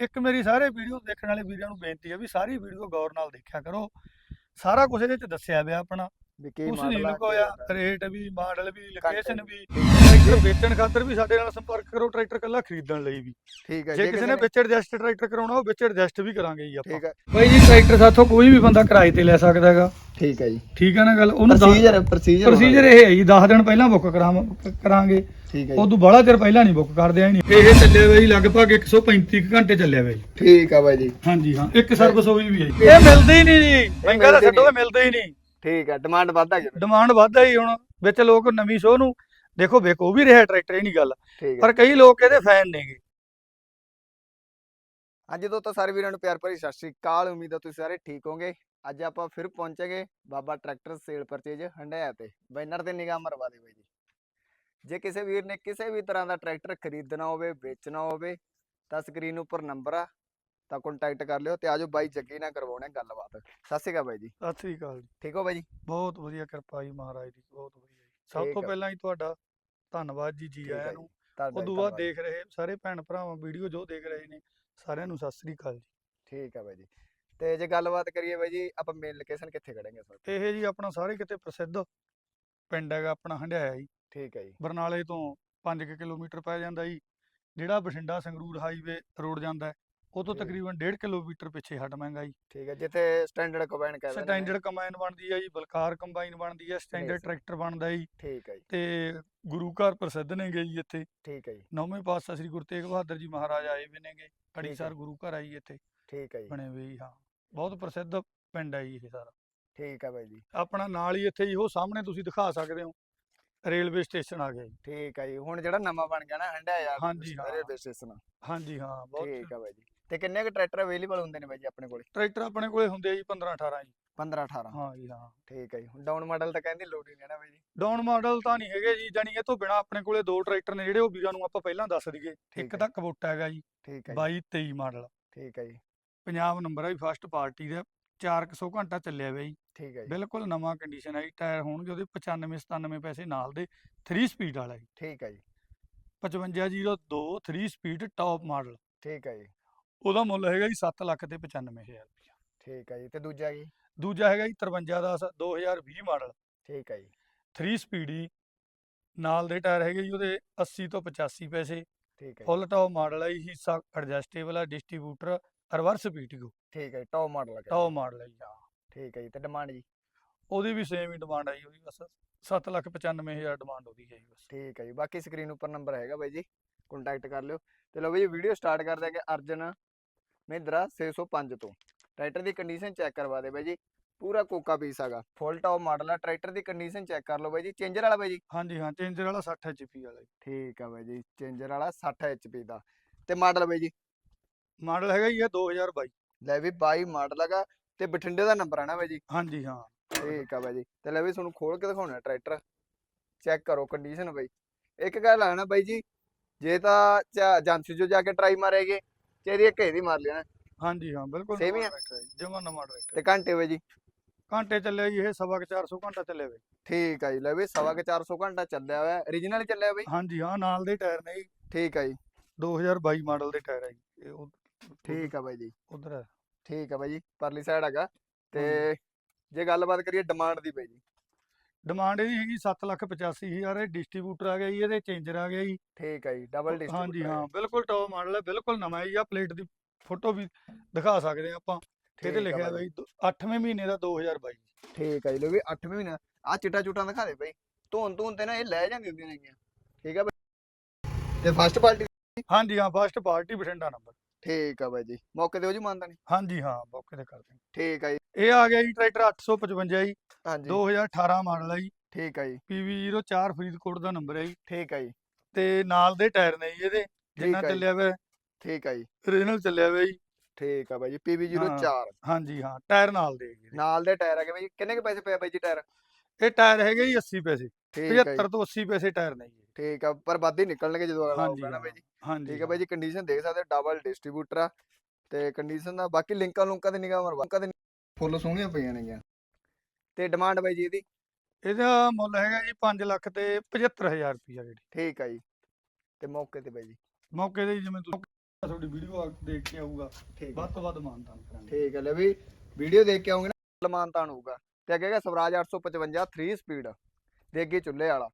ਇੱਕ ਮੇਰੀ ਸਾਰੇ ਵੀਡੀਓ ਦੇਖਣ ਵਾਲੇ ਵੀਰਾਂ ਨੂੰ ਬੇਨਤੀ ਹੈ ਵੀ ਸਾਰੀ ਵੀਡੀਓ ਗੌਰ ਨਾਲ ਦੇਖਿਆ ਕਰੋ ਸਾਰਾ ਕੁਝ ਇਹਦੇ ਚ ਦੱਸਿਆ ਹੋਇਆ ਆਪਣਾ ਵੀ ਕੀ ਕੁਛ ਮਾਡਲ ਆ, ਲੁਕੋਇਆ। ਰੇਟ ਵੀ ਮਾਡਲ ਵੀ ਲੋਕੇਸ਼ਨ ਵੀ। ਟਰੈਕਟਰ ਵੇਚਣ ਖਾਤਰ ਵੀ ਸਾਡੇ ਨਾਲ ਸੰਪਰਕ ਕਰੋ ਟਰੈਕਟਰ ਕੱਲਾ ਖਰੀਦਣ ਲਈ ਵੀ। ਠੀਕ ਹੈ ਜੇ ਕਿਸੇ ਨੇ ਵਿੱਚ ਐਡਜਸਟ ਟਰੈਕਟਰ ਕਰਾਉਣਾ ਉਹ ਵਿੱਚ ਐਡਜਸਟ ਵੀ ਕਰਾਂਗੇ ਜੀ ਆਪਾਂ। ਠੀਕ ਹੈ। ਬਾਈ ਜੀ ਟਰੈਕਟਰ ਸਾਥੋਂ ਕੋਈ ਵੀ ਬੰਦਾ ਕਿਰਾਏ ਤੇ ਲੈ ਸਕਦਾ ਹੈਗਾ। ਠੀਕ ਹੈ ਜੀ। ਠੀਕ ਹੈ ਨਾ ਗੱਲ? ਉਹਨੂੰ ਪ੍ਰੋਸੀਜਰ ਪ੍ਰੋਸੀਜਰ ਪ੍ਰੋਸੀਜਰ ਇਹ ਹੈ ਜੀ 10 ਦਿਨ ਪਹਿਲਾਂ ਬੁੱਕ ਕਰਾਂਗੇ। ਠੀਕ ਹੈ ਉਹ ਜੀ। ਤੋਂ ਬਾਹਲਾ ਚਿਰ ਪਹਿਲਾਂ ਨਹੀਂ ਬੁੱਕ ਕਰਦੇ ਆ ਨਹੀਂ। ਇਹ ਚੱਲਿਆ ਬਾਈ ਲਗਭਗ 135 ਕੁ ਘੰਟੇ ਚੱਲਿਆ ਬਾਈ ਠੀਕ ਆ ਬਾਈ ਜੀ। ਹਾਂਜੀ ਹਾਂ ਇੱਕ ਸਰਵਿਸ ਹੋਈ ਵੀ ਹੈ ਜੀ। ਇਹ ਮਿਲਦੇ ਹੀ ਨਹੀਂ ਜੀ। ਮਹਿੰਗਾ ਦਾ ਛੱਡੋ ਮਿਲਦੇ ਹੀ ਨਹੀਂ। ਠੀਕ ਹੈ ਡਿਮਾਂਡ ਵੱਧਦਾ ਜੀ ਡਿਮਾਂਡ ਵੱਧਦਾ ਹੀ ਹੁਣ ਵਿੱਚ ਲੋਕ ਨਵੀਂ ਸ਼ੋਅ ਨੂੰ ਦੇਖੋ ਵੇਖੋ ਵੀ ਰਿਹਾ ਟਰੈਕਟਰ ਇਹ ਨਹੀਂ ਗੱਲ। ਠੀਕ ਹੈ। ਪਰ ਕਈ ਲੋਕ ਇਹਦੇ ਫੈਨ ਨੇਗੇ। ਅੱਜ ਤੋਂ ਤਾਂ ਸਾਰੇ ਵੀਰਾਂ ਨੂੰ ਪਿਆਰ ਭਰੀ ਸਤਿ ਸ਼੍ਰੀ ਅਕਾਲ। ਉਮੀਦ ਹੈ ਤੁਸੀਂ ਸਾਰੇ ਠੀਕ ਹੋਵੋਗੇ। ਅੱਜ ਆਪਾਂ ਫਿਰ ਪਹੁੰਚਾਂਗੇ Baba tractor sale purchase Handiaya ਤੇ। ਬੈਨਰ ਤੇ ਨਿਗਾਹ ਮਰਵਾ ਦੇ ਬਾਈ ਜੀ। ਜੇ ਕਿਸੇ ਵੀਰ ਨੇ ਕਿਸੇ ਵੀ ਤਰ੍ਹਾਂ ਦਾ ਟਰੈਕਟਰ ਖਰੀਦਣਾ ਹੋਵੇ ਵੇਚਣਾ ਹੋਵੇ ਤਾਂ ਸਕਰੀਨ ਉੱਪਰ ਨੰਬਰ ਆ ਤਾਂ ਕੰਟੈਕਟ ਕਰ ਲਿਓ ਤੇ ਆਜੋ ਬਾਈ ਜੱਗੀ ਨਾਲ ਕਰਵਾਉਣੇ ਗੱਲਬਾਤ। ਸਤਿ ਸ਼੍ਰੀ ਅਕਾਲ ਬਾਈ ਜੀ। ਸਤਿ ਸ੍ਰੀ ਅਕਾਲ ਜੀ। ਠੀਕ ਹੋ ਬਾਈ ਜੀ? ਬਹੁਤ ਵਧੀਆ ਕਿਰਪਾ ਜੀ ਮਹਾਰਾਜ ਦੀ ਬਹੁਤ ਵਧੀਆ ਜੀ। ਸਭ ਠੀਕ ਤੋਂ ਆ। ਪਹਿਲਾਂ ਹੀ ਤੁਹਾਡਾ ਧੰਨਵਾਦ ਜੀ ਜੀ ਆਇਆਂ ਨੂੰ। ਉਦੋਂ ਬਾਅਦ। ਦੇਖ ਰਹੇ ਸਾਰੇ ਭੈਣ ਭਰਾਵਾਂ ਵੀਡੀਓ ਜੋ ਦੇਖ ਰਹੇ ਨੇ ਸਾਰਿਆਂ ਨੂੰ ਸਤਿ ਸ੍ਰੀ ਅਕਾਲ ਜੀ। ਠੀਕ ਆ ਬਾਈ ਜੀ। ਤੇ ਜੇ ਗੱਲਬਾਤ ਕਰੀਏ ਬਾਈ ਜੀ ਆਪਾਂ ਮੇਨ ਲੋਕੇਸ਼ਨ ਕਿੱਥੇ ਖੜਾਂਗੇ ਸਰ? ਇਹ ਜੀ ਆਪਣਾ ਸਾਰੇ ਕਿਤੇ ਪ੍ਰਸਿੱਧ ਪਿੰਡ ਹੈਗਾ ਆਪਣਾ ਹੰਡਿਆਇਆ ਜੀ। ਠੀਕ ਹੈ ਜੀ। ਬਰਨਾਲੇ ਤੋਂ 5 ਕਿਲੋਮੀਟਰ ਪੈ ਜਾਂਦਾ ਜੀ ਜਿਹੜਾ ਬਠਿੰਡਾ ਸੰਗਰੂਰ ਹਾਈਵੇ ਰੋਡ ਜਾਂਦਾ ਹੈ, ਉਹ ਤੋਂ। ਤਕਰੀਬਨ 1.5 ਕਿਲੋਮੀਟਰ ਪਿੱਛੇ ਹਟਵਾਂਗਾ ਜੀ ਠੀਕ ਹੈ ਜਿੱਥੇ ਸਟੈਂਡਰਡ ਕੰਬਾਈਨ ਕਹਿੰਦੇ ਨੇ। ਸਟੈਂਡਰਡ ਕੰਬਾਈਨ ਬਣਦੀ ਹੈ ਜੀ ਬਲਕਾਰ ਕੰਬਾਈਨ ਬਣਦੀ ਹੈ ਸਟੈਂਡਰਡ। ਟਰੈਕਟਰ ਬਣਦਾ ਜੀ। ਠੀਕ ਹੈ ਜੀ। ਤੇ ਗੁਰੂ ਘਰ ਪ੍ਰਸਿੱਧ ਨੇਗੇ ਜੀ ਇੱਥੇ। ਠੀਕ ਹੈ ਜੀ। ਨੌਵੇਂ ਪਾਤਸ਼ਾਹ ਸ੍ਰੀ ਗੁਰੂ ਤੇਗ ਬਹਾਦਰ ਜੀ ਮਹਾਰਾਜ ਆਏ ਵੀ ਨੇਗੇ। ਹੈ। ਅੜੀਸਰ ਗੁਰੂ ਘਰ ਆਈ ਇੱਥੇ। ਠੀਕ ਹੈ ਜੀ। ਬਣੇ ਹੋਏ ਹਾਂ। ਬਹੁਤ ਪ੍ਰਸਿੱਧ ਪਿੰਡ ਹੈ ਜੀ ਇਹ ਸਾਰਾ। ਠੀਕ ਹੈ ਬਾਈ ਜੀ। ਆਪਣਾ ਨਾਲ ਹੀ ਇੱਥੇ ਜੀ ਉਹ ਸਾਹਮਣੇ ਤੁਸੀਂ ਦਿਖਾ ਸਕਦੇ ਹੋ। ਰੇਲਵੇ ਸਟੇਸ਼ਨ ਆ ਗਿਆ ਜੀ। ਠੀਕ ਹੈ ਜੀ। ਹੁਣ ਜਿਹੜਾ ਨਵਾਂ ਬਣ ਗਿਆ ਨਾ ਹੰਡਾ ਯਾਰ ਹਾਂਜੀ, ਹਾਂ। Railway station. ਹਾਂਜੀ ਹਾਂ। ਬਹੁਤ ਠੀਕ ਹੈ ਬਾਈ ਜੀ। ਤੇ ਕਿੰਨੇ ਕੁ ਟਰੈਕਟਰ ਅਵੇਲੇਬਲ ਹੁੰਦੇ ਨੇ ਬਾਈ ਜੀ ਆਪਣੇ ਕੋਲੇ? ਟਰੈਕਟਰ ਆਪਣੇ ਕੋਲੇ ਹੁੰਦੇ ਆ ਜੀ 15 18 ਜੀ। 15 18 ਹਾਂ ਜੀ ਹਾਂ। ਠੀਕ ਹੈ ਜੀ। ਡਾਊਨ ਮਾਡਲ ਤਾਂ ਕਹਿੰਦੇ ਲੋਡ ਹੀ ਨਹੀਂ ਨਾ ਬਾਈ ਜੀ। ਡਾਊਨ ਮਾਡਲ ਤਾਂ ਨਹੀਂ ਹੈਗੇ ਜੀ ਜਾਨੀ ਇਹ ਤੋਂ ਬਿਨਾ ਆਪਣੇ ਕੋਲੇ ਦੋ ਟਰੈਕਟਰ ਨੇ ਜਿਹੜੇ ਉਹ ਵੀਰਾਂ ਨੂੰ ਆਪਾਂ ਪਹਿਲਾਂ ਦੱਸ ਦਈਏ। ਇੱਕ। ਤਾਂ ਕਬੋਟਾ ਹੈਗਾ ਜੀ ਠੀਕ ਹੈ ਜੀ। 22 23 ਮਾਡਲ। ਠੀਕ ਹੈ ਜੀ। ਪੰਜਾਬ ਨੰਬਰ ਹੈ ਫਸਟ ਪਾਰਟੀ ਦਾ। 400 ਘੰਟਾ ਚੱਲਿਆ ਜੀ। ਠੀਕ ਹੈ ਜੀ। ਬਿਲਕੁਲ ਨਵਾਂ ਕੰਡੀਸ਼ਨ ਹੈ ਜੀ ਟਾਇਰ ਹੋਣਗੇ ਉਹਦੇ 95 97 ਪੈਸੇ ਨਾਲ ਦੇ 3 ਸਪੀਡ ਵਾਲਾ ਜੀ। ਠੀਕ ਹੈ ਜੀ। 5502 3 ਸਪੀਡ ਟਾਪ ਮਾਡਲ ਠੀਕ ਹੈ ਜੀ। ਉਹਦਾ ਮੁੱਲ ਹੈਗਾ ਜੀ 7 ਲੱਖ ਤੇ 95000 ਰੁਪਇਆ ਠੀਕ ਹੈ ਜੀ ਤੇ ਦੂਜਾ ਜੀ? ਦੂਜਾ ਹੈਗਾ ਜੀ 5310 2020 ਮਾਡਲ। ਠੀਕ ਹੈ ਜੀ। 3 ਸਪੀਡ ਨਾਲ ਦੇ ਟਾਇਰ ਹੈਗੇ ਜੀ ਉਹਦੇ 80 ਤੋਂ 85 ਪੈਸੇ। ਠੀਕ ਹੈ ਜੀ। ਫੁੱਲ ਟਾਪ ਮਾਡਲ ਹੈ ਜੀ ਹਿੱਸਾ ਐਡਜਸਟੇਬਲ ਹੈ ਡਿਸਟ੍ਰੀਬਿਊਟਰ ਰਿਵਰਸ ਪੀਟੀਓ ਠੀਕ ਹੈ ਟੌਪ ਮਾਡਲ ਹੈ ਟਾਪ ਮਾਡਲ ਹੈ ਜੀ ਹਾਂ। ਠੀਕ ਹੈ ਜੀ ਤੇ ਡਿਮਾਂਡ ਜੀ? ਉਹਦੀ ਵੀ ਸੇਮ ਹੀ ਡਿਮਾਂਡ ਹੈ ਜੀ ਉਹਦੀ ਬਸ। 7 ਲੱਖ 95000 ਡਿਮਾਂਡ ਉਹਦੀ ਹੈ ਜੀ ਬਸ। ਠੀਕ ਹੈ ਜੀ ਬਾਕੀ ਸਕਰੀਨ ਉੱਪਰ ਨੰਬਰ ਹੈਗਾ ਬਾਈ ਜੀ ਕੰਟੈਕਟ ਕਰ ਲਿਓ। ਤੇ ਲਓ ਬਾਈ ਵੀਡੀਓ ਸਟਾਰਟ ਕਰਦੇ ਹਾਂ ਕਿ ਅਰਜਨ ਮਹਿੰਦਰਾ 605 ਤੋਂ। ਟਰੈਕਟਰ ਦੀ ਕੰਡੀਸ਼ਨ ਚੈੱਕ ਕਰਵਾ ਦੇ ਬਾਈ ਜੀ। ਪੂਰਾ ਕੋਕਾ ਪੀਸ ਹੈਗਾ। ਫੁੱਲ ਟੌਪ ਮਾਡਲ ਆ। ਟਰੈਕਟਰ ਦੀ ਕੰਡੀਸ਼ਨ ਚੈੱਕ ਕਰ ਲਓ ਬਾਈ ਜੀ। ਚੇਂਜਰ ਵਾਲਾ ਬਾਈ ਜੀ? ਹਾਂਜੀ ਹਾਂ। ਚੇਂਜਰ ਵਾਲਾ 60 ਐਚਪੀ ਵਾਲਾ ਜੀ। ਠੀਕ ਆ ਬਾਈ ਜੀ। ਚੇਂਜਰ ਵਾਲਾ 60 HP ਦਾ। ਤੇ ਮਾਡਲ ਬਾਈ ਜੀ? ਮਾਡਲ ਹੈਗਾ ਜੀ ਇਹ 2022 ਲੈ ਵੀ 22 ਮਾਡਲ ਹੈਗਾ। ਤੇ ਬਠਿੰਡੇ ਦਾ ਨੰਬਰ ਆ ਨਾ ਬਾਈ ਜੀ? ਹਾਂਜੀ ਹਾਂ। ਠੀਕ ਆ ਬਾਈ ਜੀ। ਤੇ ਲੈ ਵੀ ਤੁਹਾਨੂੰ ਖੋਲ ਕੇ ਦਿਖਾਉਣਾ ਟਰੈਕਟਰ। ਚੈੱਕ ਕਰੋ ਕੰਡੀਸ਼ਨ ਬਾਈ। ਇੱਕ ਗੱਲ ਆ ਨਾ ਬਾਈ ਜੀ। ਜੇ ਤਾਂ ਏਜੰਸੀ ਚੋਂ ਜਾ ਕੇ ਟਰਾਈ ਮਾਰੇਗੇ। ਇਹਦੀ ਇੱਕ ਇਹਦੀ ਮਾਰ ਲੈਣਾ। ਹਾਂਜੀ ਹਾਂ ਬਿਲਕੁਲ Same ਹੀ ਆ? ਜਮਾਂ ਨਵਾਂ ਟਰੈਕਟਰ ਤੇ ਘੰਟੇ ਬਾਈ ਜੀ? ਘੰਟੇ ਚੱਲਿਆ ਜੀ ਇਹ ਸਵਾ ਕੁ 400 ਘੰਟਾ ਚੱਲਿਆ ਵੇ। ਠੀਕ ਆ ਜੀ ਲੈ ਵੀ ਸਵਾ ਕੇ 400 ਘੰਟਾ ਚੱਲਿਆ ਹੋਇਆ origignal ਚੱਲਿਆ ਬਾਈ? ਹਾਂਜੀ ਹਾਂ ਨਾਲ ਦੇ ਟਾਇਰ ਨੇ ਜੀ। ਠੀਕ ਆ ਜੀ। 2022 ਮਾਡਲ ਦੇ ਟਾਇਰ ਹੈ ਜੀ ਇਹ ਠੀਕ ਆ ਬਾਈ ਜੀ। ਉਧਰ ਹੈ। ਠੀਕ ਆ ਬਾਈ ਜੀ ਪਰਲੀ ਸਾਈਡ ਹੈਗਾ। ਤੇ ਜੇ ਗੱਲਬਾਤ ਕਰੀਏ ਡਿਮਾਂਡ ਦੀ ਬਾਈ ਜੀ ਡਿਮਾਂਡ ਇਹਦੀ ਹੈਗੀ 7 ਲੱਖ 85000 ਇਹ ਡਿਸਟ੍ਰੀਬਿਊਟਰ ਆ ਗਿਆ ਜੀ ਇਹਦੇ ਚੇਂਜਰ ਆ ਗਿਆ ਜੀ। ਠੀਕ ਆ ਜੀ ਡਬਲ ਡਿਸਟ੍ਰਿਕਟ ਹਾਂਜੀ ਹਾਂ ਬਿਲਕੁਲ ਟੌਪ ਮਾਡਲ ਹੈ ਬਿਲਕੁਲ ਨਵਾਂ ਹੈ ਜੀ ਆ ਪਲੇਟ ਦੀ ਫੋਟੋ ਵੀ ਦਿਖਾ ਸਕਦੇ ਆ ਆਪਾਂ। ਇਹਦੇ ਲਿਖਿਆ ਬਾਈ। ਬਈ 8ਵੇਂ ਮਹੀਨੇ ਦਾ 2022 ਠੀਕ ਆ ਜੀ ਲੋ ਵੀ 8ਵੇਂ ਮਹੀਨਾ ਆ ਚਿੱਟਾ ਚੁੱਟਾਂ ਦਿਖਾ ਦੇ ਬਾਈ। ਧੋਣ ਧੋਣ ਤੇ ਨਾ ਇਹ ਲੈ ਜਾਂਦੀ ਹੁੰਦੀਆਂ ਨੇਗੀਆਂ ਠੀਕ ਆ ਬਾਈ। ਤੇ ਫਸਟ ਪਾਰਟੀ ਹਾਂਜੀ ਹਾਂ ਫਸਟ ਪਾਰਟੀ ਬਠਿੰਡਾ ਨੰਬਰ ਠੀਕ ਆ ਬਾਈ ਜੀ ਮੌਕੇ ਤੇ ਉਹ ਜੀ ਮੰਨਦਾ ਨਹੀਂ ਹਾਂਜੀ ਹਾਂ ਮੌਕੇ ਤੇ ਕਰਦੇ ਹਾਂ। ਠੀਕ ਆ ਜੀ। ਇਹ ਆ ਗਿਆ ਜੀ ਟਰੈਕਟਰ 855 ਜੀ ਹਾਂਜੀ। 2018 ਮਾਡਲ ਹੈ ਜੀ। ਠੀਕ ਆ ਜੀ। PV04 ਫਰੀਦਕੋਟ ਦਾ ਨੰਬਰ ਹੈ ਜੀ। ਠੀਕ ਆ ਜੀ। ਤੇ ਨਾਲ ਦੇ ਟਾਇਰ ਨੇ ਜੀ ਇਹਦੇ ਜਿੰਨਾ ਆ। ਚੱਲਿਆ ਹੋਇਆ ਠੀਕ ਆ ਜੀ। ਓਰੀਜਨਲ ਚੱਲਿਆ ਹੋਇਆ ਜੀ। ਠੀਕ ਆ ਬਾਈ ਜੀ PV04 ਹਾਂਜੀ ਹਾਂ ਟਾਇਰ ਨਾਲ ਦੇ। ਨਾਲ ਦੇ ਟਾਇਰ ਹੈਗੇ ਬਾਈ। ਕਿੰਨੇ ਕੁ ਪੈਸੇ ਪਏ ਬਾਈ ਜੀ ਟਾਇਰ? ਇਹ ਟਾਇਰ ਹੈਗੇ ਜੀ 80 ਪੈਸੇ ਠੀਕ ਆ ਜੀ। 75 ਤੋਂ 80 ਪੈਸੇ ਟਾਇਰ ਨੇ ਜੀ। ਠੀਕ ਆ ਪਰ ਵੱਧ ਹੀ ਨਿਕਲਣਗੇ ਜਦੋਂ ਅਗਲਾ ਹਾਂਜੀ ਹੋਊਗਾ ਨਾ ਬਾਈ ਜੀ। ਹਾਂਜੀ ਠੀਕ ਆ ਬਾਈ ਜੀ ਕੰਡੀਸ਼ਨ ਦੇਖ ਸਕਦੇ ਡਬਲ ਡਿਸਟ੍ਰੀਬਿਊਟਰ ਆ ਤੇ ਕੰਡੀਸ਼ਨ ਦਾ ਬਾਕੀ ਲਿੰਕਾਂ ਲੁੰਕਾਂ ਤੇ ਨਿਗਾਹ ਮਰਵਾ ਤੇ ਫੁੱਲ ਸੋਹਣੀਆਂ ਪਈਆਂ ਨੇਗੀਆਂ। ਤੇ ਡਿਮਾਂਡ ਬਾਈ ਜੀ ਇਹਦੀ? ਇਹਦਾ ਮੁੱਲ ਹੈਗਾ ਜੀ 5 ਲੱਖ ਤੇ 75000 ਰੁਪਈਆ ਜਿਹੜੀ ਠੀਕ ਆ ਜੀ ਤੇ ਮੌਕੇ ਤੇ ਬਾਈ ਜੀ। ਮੌਕੇ ਤੇ ਜਿਵੇਂ ਤੁਸੀਂ ਤੁਹਾਡੀ ਵੀਡੀਓ ਦੇਖ ਕੇ ਆਊਗਾ ਠੀਕ ਵੱਧ ਤੋਂ ਵੱਧ ਮਾਨਤਾਨ ਕਰਾਂਗੇ। ਠੀਕ ਹੈ ਲੈ ਵੀ ਵੀਡੀਓ ਦੇਖ ਕੇ ਆਉਂਗੇ ਨਾ ਲਮਾਨਤਾਨ ਹੋਊਗਾ। ਤੇ ਅੱਗੇ ਹੈਗਾ ਸਵਰਾਜ 855 3 ਸਪੀਡ ਦੇ ਅੱਗੇ ਚੁੱਲ੍ਹੇ ਵਾਲਾ।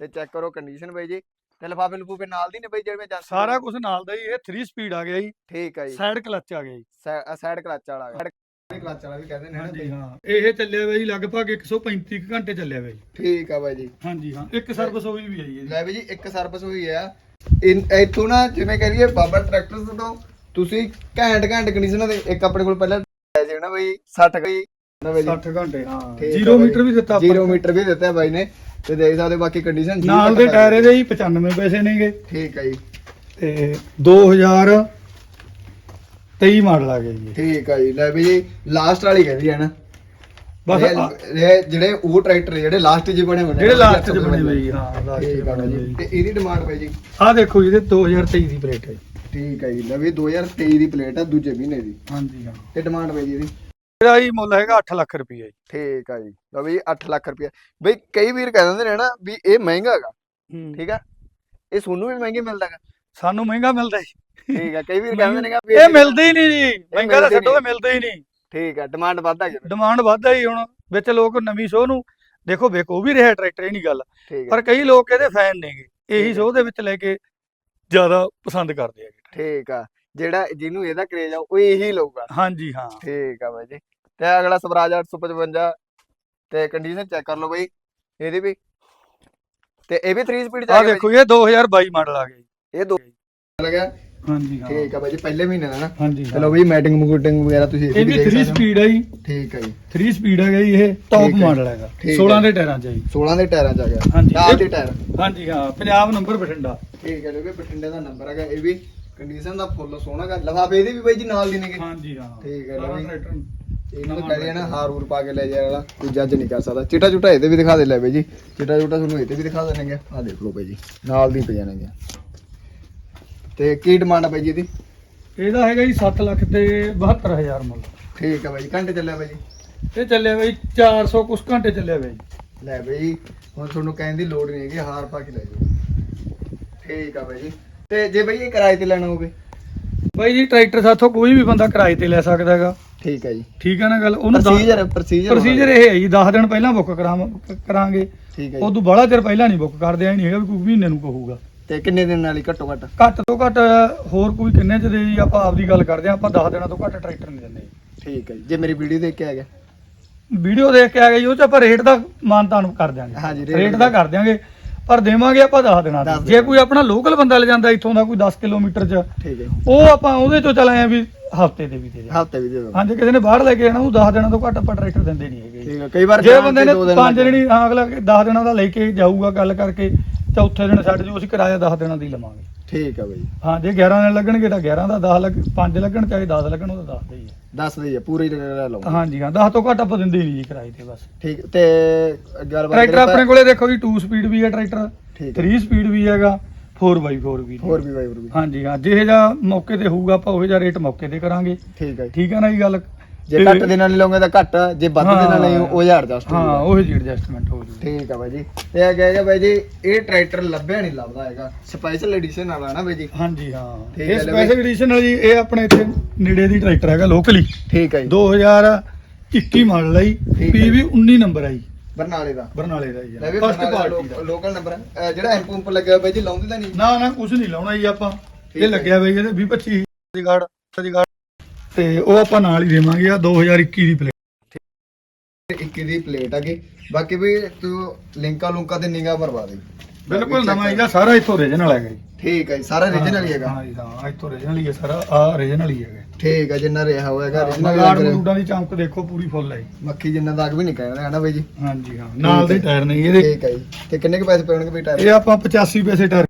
ਤੇ ਚੈੱਕ ਕਰੋ ਕੰਡੀਸ਼ਨ ਬਾਈ ਜੀ। ਤੇ ਲਫਾਫੇ ਲਫੂਫੇ ਨਾਲ ਦੀ ਨੇ ਬਾਈ ਜਿਵੇਂ ਏਜੰਸੀ ਸਾਰਾ ਕੁਝ ਨਾਲ ਦਾ ਹੀ ਇਹ 3 ਸਪੀਡ ਆ ਗਿਆ ਜੀ। ਠੀਕ ਹੈ ਜੀ। ਸਾਈਡ ਕਲਚ ਆ ਗਿਆ ਜੀ। ਸਾਈਡ ਕਲਚ ਵਾਲਾ ਸਾਈਡ ਕਲਚ ਵਾਲਾ ਵੀ ਕਹਿੰਦੇ ਨੇ ਹਾਂਜੀ। ਹਾਂ। ਇਹ ਚੱਲਿਆ ਵੇ ਜੀ ਲਗਭਗ 135 ਕੁ ਘੰਟੇ ਚੱਲਿਆ ਵੇ ਜੀ। ਠੀਕ ਆ ਬਾਈ ਜੀ। ਹਾਂਜੀ ਹਾਂ। ਇੱਕ ਸਰਵਿਸ ਹੋਈ ਵੀ ਆਈ ਹੈ ਜੀ। ਲੈ ਵੀ ਜੀ ਇੱਕ ਸਰਵਿਸ ਹੋਈ ਆ। ਇਨ ਇੱਥੋਂ ਨਾ ਜਿਵੇਂ ਕਹ ਲਈਏ ਬਾਬਾ ਟਰੈਕਟਰਸ ਤੋਂ ਤੁਸੀਂ ਘੈਂਟ ਘੈਂਟ ਕੰਡੀਸ਼ਨ ਦੇ ਇੱਕ ਆਪਣੇ ਕੋਲ ਪਹਿਲਾਂ ਹੈ ਜੀ ਨਾ ਬਈ 60 ਗਈ ਨਾ ਬਾਈ ਜੀ 60 ਘੰਟੇ ਹਾਂ। ਠੀਕ ਆ 0 ਬਾਈ। ਮੀਟਰ ਵੀ ਦਿੱਤਾ ਆਪਾਂ ਜ਼ੀਰੋ ਮੀਟਰ ਵੀ ਦਿੱਤਾ ਬਾਈ ਨੇ। ਤੇ ਦੇਖ ਸਕਦੇ ਹੋ ਬਾਕੀ ਕੰਡੀਸ਼ਨ ਨਾਲ ਦੇ ਟਾਇਰ ਇਹਦੇ ਜੀ 95 ਪੈਸੇ ਨੇਗੇ। ਠੀਕ ਹੈ ਜੀ। ਤੇ 2023 ਮਾਡਲ ਆ ਗਿਆ ਜੀ। ਠੀਕ ਹੈ ਜੀ। ਲੈ ਵੀ ਜੀ ਲਾਸਟ ਵਾਲੀ ਕਹਿੰਦੀ ਹੈ ਨਾ। ਬਸ ਇਹ- ਆ- ਜਿਹੜੇ ਉਹ ਟਰੈਕਟਰ ਜਿਹੜੇ ਲਾਸਟ 'ਚ ਬਣੇ ਹੋਏ ਜਿਹੜੇ ਲਾਸਟ 'ਚ ਬਣੇ ਹੋਏ ਹਾਂ ਲਾਸਟ 'ਚ ਆ ਬਣੇ ਜੀ। ਤੇ ਇਹਦੀ ਡਿਮਾਂਡ ਬਾਈ ਜੀ। ਆਹ ਦੇਖੋ ਜੀ ਇਹਦੇ 2023 ਦੀ ਪਲੇਟ ਹੈ। ਠੀਕ ਹੈ ਜੀ। ਲੈ ਵੀ 2023 ਦੀ ਪਲੇਟ ਆ ਦੂਜੇ ਮਹੀਨੇ ਦੀ। ਹਾਂਜੀ ਹਾਂ। ਤੇ ਡਿਮਾਂਡ ਬਾਈ ਜੀ ਇਹਦੀ। ਇਹਦਾ ਜੀ ਮੁੱਲ ਹੈਗਾ 8 ਲੱਖ ਰੁਪਏ ਜੀ। ਠੀਕ ਆ ਜੀ। ਲਓ ਵੀ 8 ਲੱਖ ਰੁਪਇਆ ਬਈ ਕਈ ਵੀਰ ਕਹਿ ਦਿੰਦੇ ਨੇ ਨਾ ਵੀ ਇਹ ਮਹਿੰਗਾ ਹੈਗਾ। ਠੀਕ ਆ? ਇਹ ਸੋਨੂੰ ਵੀ ਮਹਿੰਗੇ ਮਿਲਦਾ ਹੈਗਾ। ਸਾਨੂੰ ਮਹਿੰਗਾ ਮਿਲਦਾ ਜੀ। ਠੀਕ ਆ। ਕਈ ਵੀਰ ਕਹਿੰਦੇ ਨੇ ਵੀ ਇਹ ਮਿਲਦੇ ਹੀ ਨਹੀਂ ਜੀ। ਮਹਿੰਗਾ ਤਾਂ ਛੱਡੋ ਮਿਲਦੇ ਹੀ ਨਹੀਂ। ਠੀਕ ਆ। ਡਿਮਾਂਡ ਵੱਧਦਾ ਜੀ। ਡਿਮਾਂਡ ਵੱਧਦਾ ਹੀ ਹੁਣ। ਵਿੱਚ ਲੋਕ ਨਵੀਂ ਸ਼ੋਅ ਨੂੰ ਦੇਖੋ ਵੇਖੋ ਵੀ ਰਿਹਾ ਟਰੈਕਟਰ ਇਹ ਨਹੀਂ ਗੱਲ। ਆ। ਪਰ ਕਈ ਲੋਕ ਇਹਦੇ ਫੈਨ ਨੇਗੇ ਇਹੀ ਆ। ਸ਼ੋਅ ਦੇ ਵਿੱਚ ਲੈ ਕੇ ਜ਼ਿਆਦਾ ਪਸੰਦ ਕਰਦੇ ਹੈਗੇ ਠੀਕ ਆ। ਜਿਹੜਾ ਜਿਹਨੂੰ ਇਹਦਾ ਕਰੇਜ ਆ ਉਹ ਇਹੀ ਲਊਗਾ। ਹਾਂਜੀ ਹਾਂ। ਠੀਕ ਆ ਬਾਈ ਜੀ। ਤੇ ਅਗਲਾ ਸਵਰਾਜ 855 ਤੇ ਕੰਡੀਸ਼ਨ ਚੈੱਕ ਕਰ ਲਓ ਬਾਈ ਇਹਦੀ ਵੀ। ਤੇ ਇਹ ਵੀ 3 ਸਪੀਡ ਚ ਆ ਗਿਆ ਦੇਖੋ ਇਹ 2022 ਮਾਡਲ ਆ ਗਿਆ ਜੀ। ਇਹ ਦੋ ਲੱਗਿਆ ਹਾਂਜੀ ਹਾਂ। ਠੀਕ ਆ ਬਾਈ ਜੀ ਪਹਿਲੇ ਮਹੀਨੇ ਦਾ ਨਾ। ਹਾਂਜੀ ਚਲੋ ਬਈ ਮੈਟਿੰਗ ਮੂਟਿੰਗ ਵਗੈਰਾ ਤੁਸੀਂ ਇਹ ਵੀ 3 ਸਪੀਡ ਹੈ। ਜੀ। ਠੀਕ ਆ ਜੀ। 3 ਸਪੀਡ ਹੈਗਾ ਜੀ ਇਹ ਟੌਪ। ਮਾਡਲ ਹੈਗਾ। ਠੀਕ 16 ਹੈ। ਦੇ ਟਾਇਰਾਂ ਚ ਹੈ ਜੀ। 16 ਦੇ ਟਾਇਰਾਂ ਚ ਆ ਗਿਆ। ਹਾਂਜੀ, ਨਾਲ ਦੇ ਟਾਇਰ। ਹਾਂਜੀ ਹਾਂ। ਪੰਜਾਬ ਨੰਬਰ ਬਠਿੰਡਾ। ਠੀਕ ਹੈ ਲੋਕੇ ਬਠਿੰਡੇ ਦਾ ਨੰਬਰ ਹੈਗਾ। ਇਹ ਵੀ ਕੰਡੀਸ਼ਨ ਦਾ ਫੁੱਲ ਸੋਹਣਾ ਗਾ ਲਫਾਫੇ ਇਹਦੇ ਵੀ ਬਾਈ ਜੀ ਨਾਲ ਦੀ ਨੇਗੇ। ਹਾਂਜੀ ਹਾਂ। ਠੀਕ ਹੈ, ਜੀ। ਇਹਨੂੰ ਕਹਿੰਦੇ ਨਾ ਹਾਰ ਹੂਰ ਪਾ ਕੇ ਲੈ ਜਾਏ ਵਾਲਾ ਕੋਈ ਜੱਜ ਨਹੀਂ ਕਰ ਸਕਦਾ। ਚਿੱਟਾ ਚੁੱਟਾ ਇਹਦੇ ਵੀ ਦਿਖਾ ਦੇ ਲੈ ਬਾਈ ਜੀ। ਚਿੱਟਾ ਚੁੱਟਾ ਤੁਹਾਨੂੰ ਇਹਦੇ ਵੀ ਦਿਖਾ ਦੇਣਗੇ। ਆਹ ਦੇਖ ਲਓ ਬਾਈ ਜੀ ਨਾਲ ਦੀ ਤੇ ਕੀ ਡਿਮਾਂਡ ਆ ਬਾਈ ਜੀ ਇਹਦੀ? ਇਹਦਾ ਹੈਗਾ ਜੀ 7 ਲੱਖ ਤੇ 72000 ਮੁੱਲ। ਠੀਕ ਆ ਬਾਈ ਜੀ ਘੰਟੇ ਚੱਲਿਆ ਬਾਈ ਇਹ ਚੱਲਿਆ ਬਈ 400 ਕੁਛ ਘੰਟੇ ਚੱਲਿਆ ਬਈ। ਲੈ ਬਾਈ ਹੁਣ ਤੁਹਾਨੂੰ ਕਹਿਣ ਦੀ ਲੋੜ ਨਹੀਂ ਹੈਗੀ ਹਾਰ ਪਾ ਕੇ ਲੈ ਜਾਓ। ਠੀਕ ਆ ਬਾਈ ਜੀ। ਤੇ ਜੇ ਬਾਈ ਇਹ ਕਿਰਾਏ ਤੇ ਲੈਣਾ ਹੋਵੇ? ਬਾਈ ਜੀ ਟਰੈਕਟਰ ਸਾਥੋਂ ਕੋਈ ਵੀ ਬੰਦਾ ਕਿਰਾਏ ਤੇ ਲੈ ਸਕਦਾ ਹੈਗਾ। ਠੀਕ ਹੈ ਜੀ। ਠੀਕ ਹੈ ਨਾ ਗੱਲ? ਉਹਨੂੰ ਪ੍ਰੋਸੀਜਰ ਪ੍ਰੋਸੀਜਰ ਪ੍ਰੋਸੀਜਰ ਇਹ ਹੈ ਜੀ 10 ਦਿਨ ਪਹਿਲਾਂ ਬੁੱਕ ਕਰਾਂਗੇ। ਠੀਕ ਹੈ ਜੀ। ਉਦੋਂ ਬੜਾ ਚਿਰ ਪਹਿਲਾਂ ਨਹੀਂ ਬੁੱਕ ਕਰਦੇ ਆ ਨਹੀਂ ਹੈਗਾ ਵੀ ਕੋਈ ਮਹੀਨੇ ਨੂੰ ਕਹੂਗਾ। ਤੇ ਕਿੰਨੇ ਦਿਨ ਨਾਲ ਹੀ ਘੱਟੋ ਘੱਟ? ਘੱਟ ਤੋਂ ਘੱਟ ਹੋਰ ਕੋਈ ਕਿੰਨੇ ਚ ਦੇ ਜੀ ਆਪਾਂ ਆਪਦੀ ਗੱਲ ਕਰਦੇ ਆ ਆਪਾਂ 10 ਦਿਨਾਂ ਤੋਂ ਘੱਟ ਟਰੈਕਟਰ ਨਹੀਂ ਦਿੰਦੇ। ਠੀਕ ਹੈ ਜੀ। ਜੇ ਮੇਰੀ ਵੀਡੀਓ ਦੇਖ ਕੇ ਆ ਗਿਆ। ਵੀਡੀਓ ਦੇਖ ਕੇ ਆ ਗਈ ਉਹ ਚ ਆਪਾਂ ਰੇਟ ਦਾ ਮਾਨਤਾਨ ਕਰ ਦਿਆਂਗੇ। ਹਾਂਜੀ, ਰੇਟ ਦਾ। ਕਰ ਦਿਆਂਗੇ। ਪਰ ਦੇਵਾਂਗੇ ਆਪਾਂ 10 ਦਿਨਾਂ ਦਸ ਦੀ ਦਿਨਾਂ ਜੇ ਕੋਈ ਆਪਣਾ ਲੋਕਲ ਬੰਦਾ ਲੈ ਜਾਂਦਾ ਇੱਥੋਂ ਦਾ ਕੋਈ 10 ਕਿਲੋਮੀਟਰ ਚ ਠੀਕ ਹੈ। ਉਹ ਆਪਾਂ ਉਹਦੇ ਚੋਂ ਚਲਾਏ ਆ ਵੀ ਹਫ਼ਤੇ ਦੇ ਵੀ ਦੇ ਦੇ। ਹਫ਼ਤੇ ਵੀ ਦੇ ਦੋ ਹਾਂ ਜੇ ਕਿਸੇ ਨੇ ਬਾਹਰ ਲੈ ਕੇ ਜਾਣਾ ਉਹ 10 ਦਿਨਾਂ ਤੋਂ ਘੱਟ ਆਪਾਂ ਟਰੈਕਟਰ ਦਿੰਦੇ ਨਹੀਂ ਹੈਗੇ। ਠੀਕ ਹੈ ਕਈ ਵਾਰ ਜੇ ਬੰਦੇ ਨੇ ਪੰਜ ਦਿਨ ਹਾਂ ਅਗਲਾ 10 ਦਿਨਾਂ ਦਾ ਲੈ ਕੇ ਜਾਊਗਾ ਗੱਲ ਕਰਕੇ ਚੌਥੇ ਦਿਨ ਛੱਡ ਜੋ ਅਸੀਂ ਕਿਰਾਇਆ 10 ਦਿਨਾਂ ਦੀ ਲਵਾਂਗੇ। ਠੀਕ ਹੈ ਬਾਈ। ਹਾਂ ਜੇ 11 ਦਿਨ ਲੱਗਣਗੇ ਤਾਂ 11 ਦਾ 10 ਲੱਗ 5 ਲੱਗਣ ਚਾਹੇ 10 ਲੱਗਣ ਉਹ ਤਾਂ 10 ਦੇ ਹੀ ਹੈ ਦੱਸ ਦਈਏ ਪੂਰੀ ਲੈ ਲਓ ਹਾਂਜੀ ਹਾਂ 10 ਤੋਂ ਘੱਟ ਆਪਾਂ ਦਿੰਦੇ ਨਹੀਂ ਜੀ ਕਿਰਾਏ ਤੇ ਬਸ। ਠੀਕ ਤੇ ਗੱਲਬਾਤ ਟਰੈਕਟਰ ਆਪਣੇ ਕੋਲੇ ਦੇਖੋ ਜੀ 2 ਸਪੀਡ ਵੀ ਹੈ ਟਰੈਕਟਰ ਠੀਕ ਹੈ 3 ਸਪੀਡ ਵੀ ਹੈਗਾ 4x4 ਵੀ। ਨੇ। ਹੋਰ ਵੀ ਬਾਈ ਹੋਰ ਵੀ। ਹਾਂਜੀ ਹਾਂ ਜਿਹੇ ਜਿਹਾ ਮੌਕੇ ਤੇ ਹੋਊਗਾ ਆਪਾਂ ਉਹੇ ਜਿਹਾ ਰੇਟ ਮੌਕੇ ਤੇ ਕਰਾਂਗੇ। ਠੀਕ ਹੈ ਜੀ। ਠੀਕ ਹੈ ਨਾ ਇਹ ਗੱਲ? ਜੇ ਘੱਟ ਦਿਨਾਂ ਲਈ ਲਓਗੇ ਤਾਂ ਘੱਟ ਜੇ ਵੱਧ ਹਾਂ। ਦਿਨਾਂ ਲਈ ਉਹ ਹਜ਼ਾਰ ਜਸਟ ਹਾਂ ਉਹੇ ਜੀ ਐਡਜਸਟਮੈਂਟ ਹੋ ਜੂ ਠੀਕ ਹੈ ਬਾਈ ਜੀ। ਤੇ ਇਹ ਕਹੇਗਾ ਬਾਈ ਜੀ ਇਹ ਟਰੈਕਟਰ ਲੱਭਿਆ ਨਹੀਂ ਲੱਭਦਾ ਹੈਗਾ। ਸਪੈਸ਼ਲ ਐਡੀਸ਼ਨ ਵਾਲਾ ਨਾ ਬਾਈ ਜੀ। ਹਾਂਜੀ ਹਾਂ। ਇਹ ਸਪੈਸ਼ਲ ਐਡੀਸ਼ਨ ਜੀ ਇਹ ਆਪਣੇ ਇੱਥੇ ਨੇੜੇ ਦੀ ਟਰੈਕਟਰ ਹੈਗਾ ਲੋਕਲੀ ਠੀਕ ਹੈ ਜੀ। 2021 ਮਾਡਲ ਹੈ। ਪੀਵੀ 19 ਨੰਬਰ ਹੈ ਜੀ। ਬਰਨਾਲੇ ਦਾ। ਬਰਨਾਲੇ ਦਾ ਜੀ ਫਸਟ ਪਾਰਟੀ ਦਾ ਦਾ। ਲੋਕਲ ਨੰਬਰ ਹੈ ਜਿਹੜਾ ਐਂਪ ਪੰਪ ਲੱਗਿਆ ਬਾਈ ਜੀ ਲਾਉਂਦੇ ਤਾਂ ਨਹੀਂ। ਨਾ ਨਾ ਕੁਝ ਨਹੀਂ ਲਾਉਣਾ ਜੀ ਆਪਾਂ। ਇਹ। ਲੱਗਿਆ ਬਈ ਇਹਦੇ 20 25 ਦੀ ਗਾਰਡ ਦੀ ਗਾਰਡ ਤੇ ਉਹ ਆਪਾਂ ਨਾਲ ਹੀ ਦੇਵਾਂਗੇ ਆ 2021 ਦੀ ਪਲੇਟ 21 ਦੀ ਪਲੇਟ ਹੈਗੀ ਬਾਕੀ ਵੀ ਤੂੰ ਲਿੰਕਾਂ ਲੁੰਕਾਂ ਤੇ ਨਿਗਾਹ ਮਰਵਾ ਦੇ। ਬਿਲਕੁਲ ਨਵਾਂ ਇਹਦਾ ਸਾਰਾ ਇੱਥੋਂ ਓਰੀਜਨਲ ਹੈਗਾ ਜੀ। ਠੀਕ ਹੈ ਜੀ ਸਾਰਾ original ਹੀ ਹੈਗਾ। ਹਾਂ ਜੀ ਹਾਂ ਇੱਥੋਂ ਓਰੀਜਨਲ ਹੀ ਹੈ ਸਾਰਾ ਆ ਓਰੀਜਨਲ ਹੀ ਹੈਗਾ। ਠੀਕ ਹੈ ਜਿੰਨਾ ਰਿਹਾ ਹੋਏਗਾ ਮਗਾੜ original ਮਰੂਡਾਂ ਦੀ ਚਮਕ ਦੇਖੋ ਪੂਰੀ ਫੁੱਲ ਹੈ ਜੀ। ਮੱਖੀ ਜਿੰਨਾ ਦਾਗ ਵੀ ਨਹੀਂ ਕਹਿਣਾ ਹੈ ਨਾ ਬਾਈ ਜੀ? ਹਾਂਜੀ ਹਾਂ ਨਾਲ ਦੇ ਟਾਇਰ ਨੇ ਜੀ ਇਹਦੇ। ਠੀਕ ਹੈ ਜੀ। ਤੇ ਕਿੰਨੇ ਕੁ ਪੈਸੇ ਪੈਣਗੇ ਬਈ ਟਾਇਰ ਇਹ ਆਪਾਂ 85 ਪੈਸੇ ਟਾਇਰ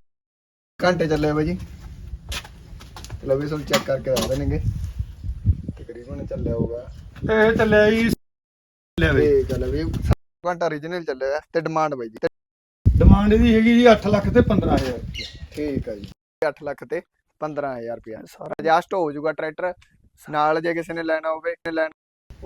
ਘੰਟੇ ਚੱਲੇ ਆ ਬਾਈ ਜੀ। ਚਲੋ ਵੀ ਚੈੱਕ ਕਰਕੇ ਦੱਸ ਦੇਣਗੇ। ਤਕਰੀਬਨ ਚੱਲਿਆ ਹੋਊਗਾ। ਇਹ ਚੱਲਿਆ ਜੀ। ਚੱਲਿਆ ਬਈ। ਠੀਕ ਹੈ ਲੈ ਵੀ ਘੰਟਾ origignal ਚੱਲਿਆ ਤੇ ਡਿਮਾਂਡ ਬਾਈ। ਜੀ ਡਿਮਾਂਡ ਇਹਦੀ ਹੈਗੀ ਜੀ 8 ਲੱਖ ਤੇ 15000 ਰੁਪਏ ਠੀਕ ਹੈ ਜੀ। 8 ਲੱਖ ਤੇ 15000 ਰੁਪਇਆ ਸਾਰਾ ਐਡਜਸਟ ਹੋ ਜਾਊਗਾ ਟਰੈਕਟਰ ਨਾਲ ਜੇ ਕਿਸੇ ਨੇ ਲੈਣਾ ਹੋਵੇ ਲੈਣਾ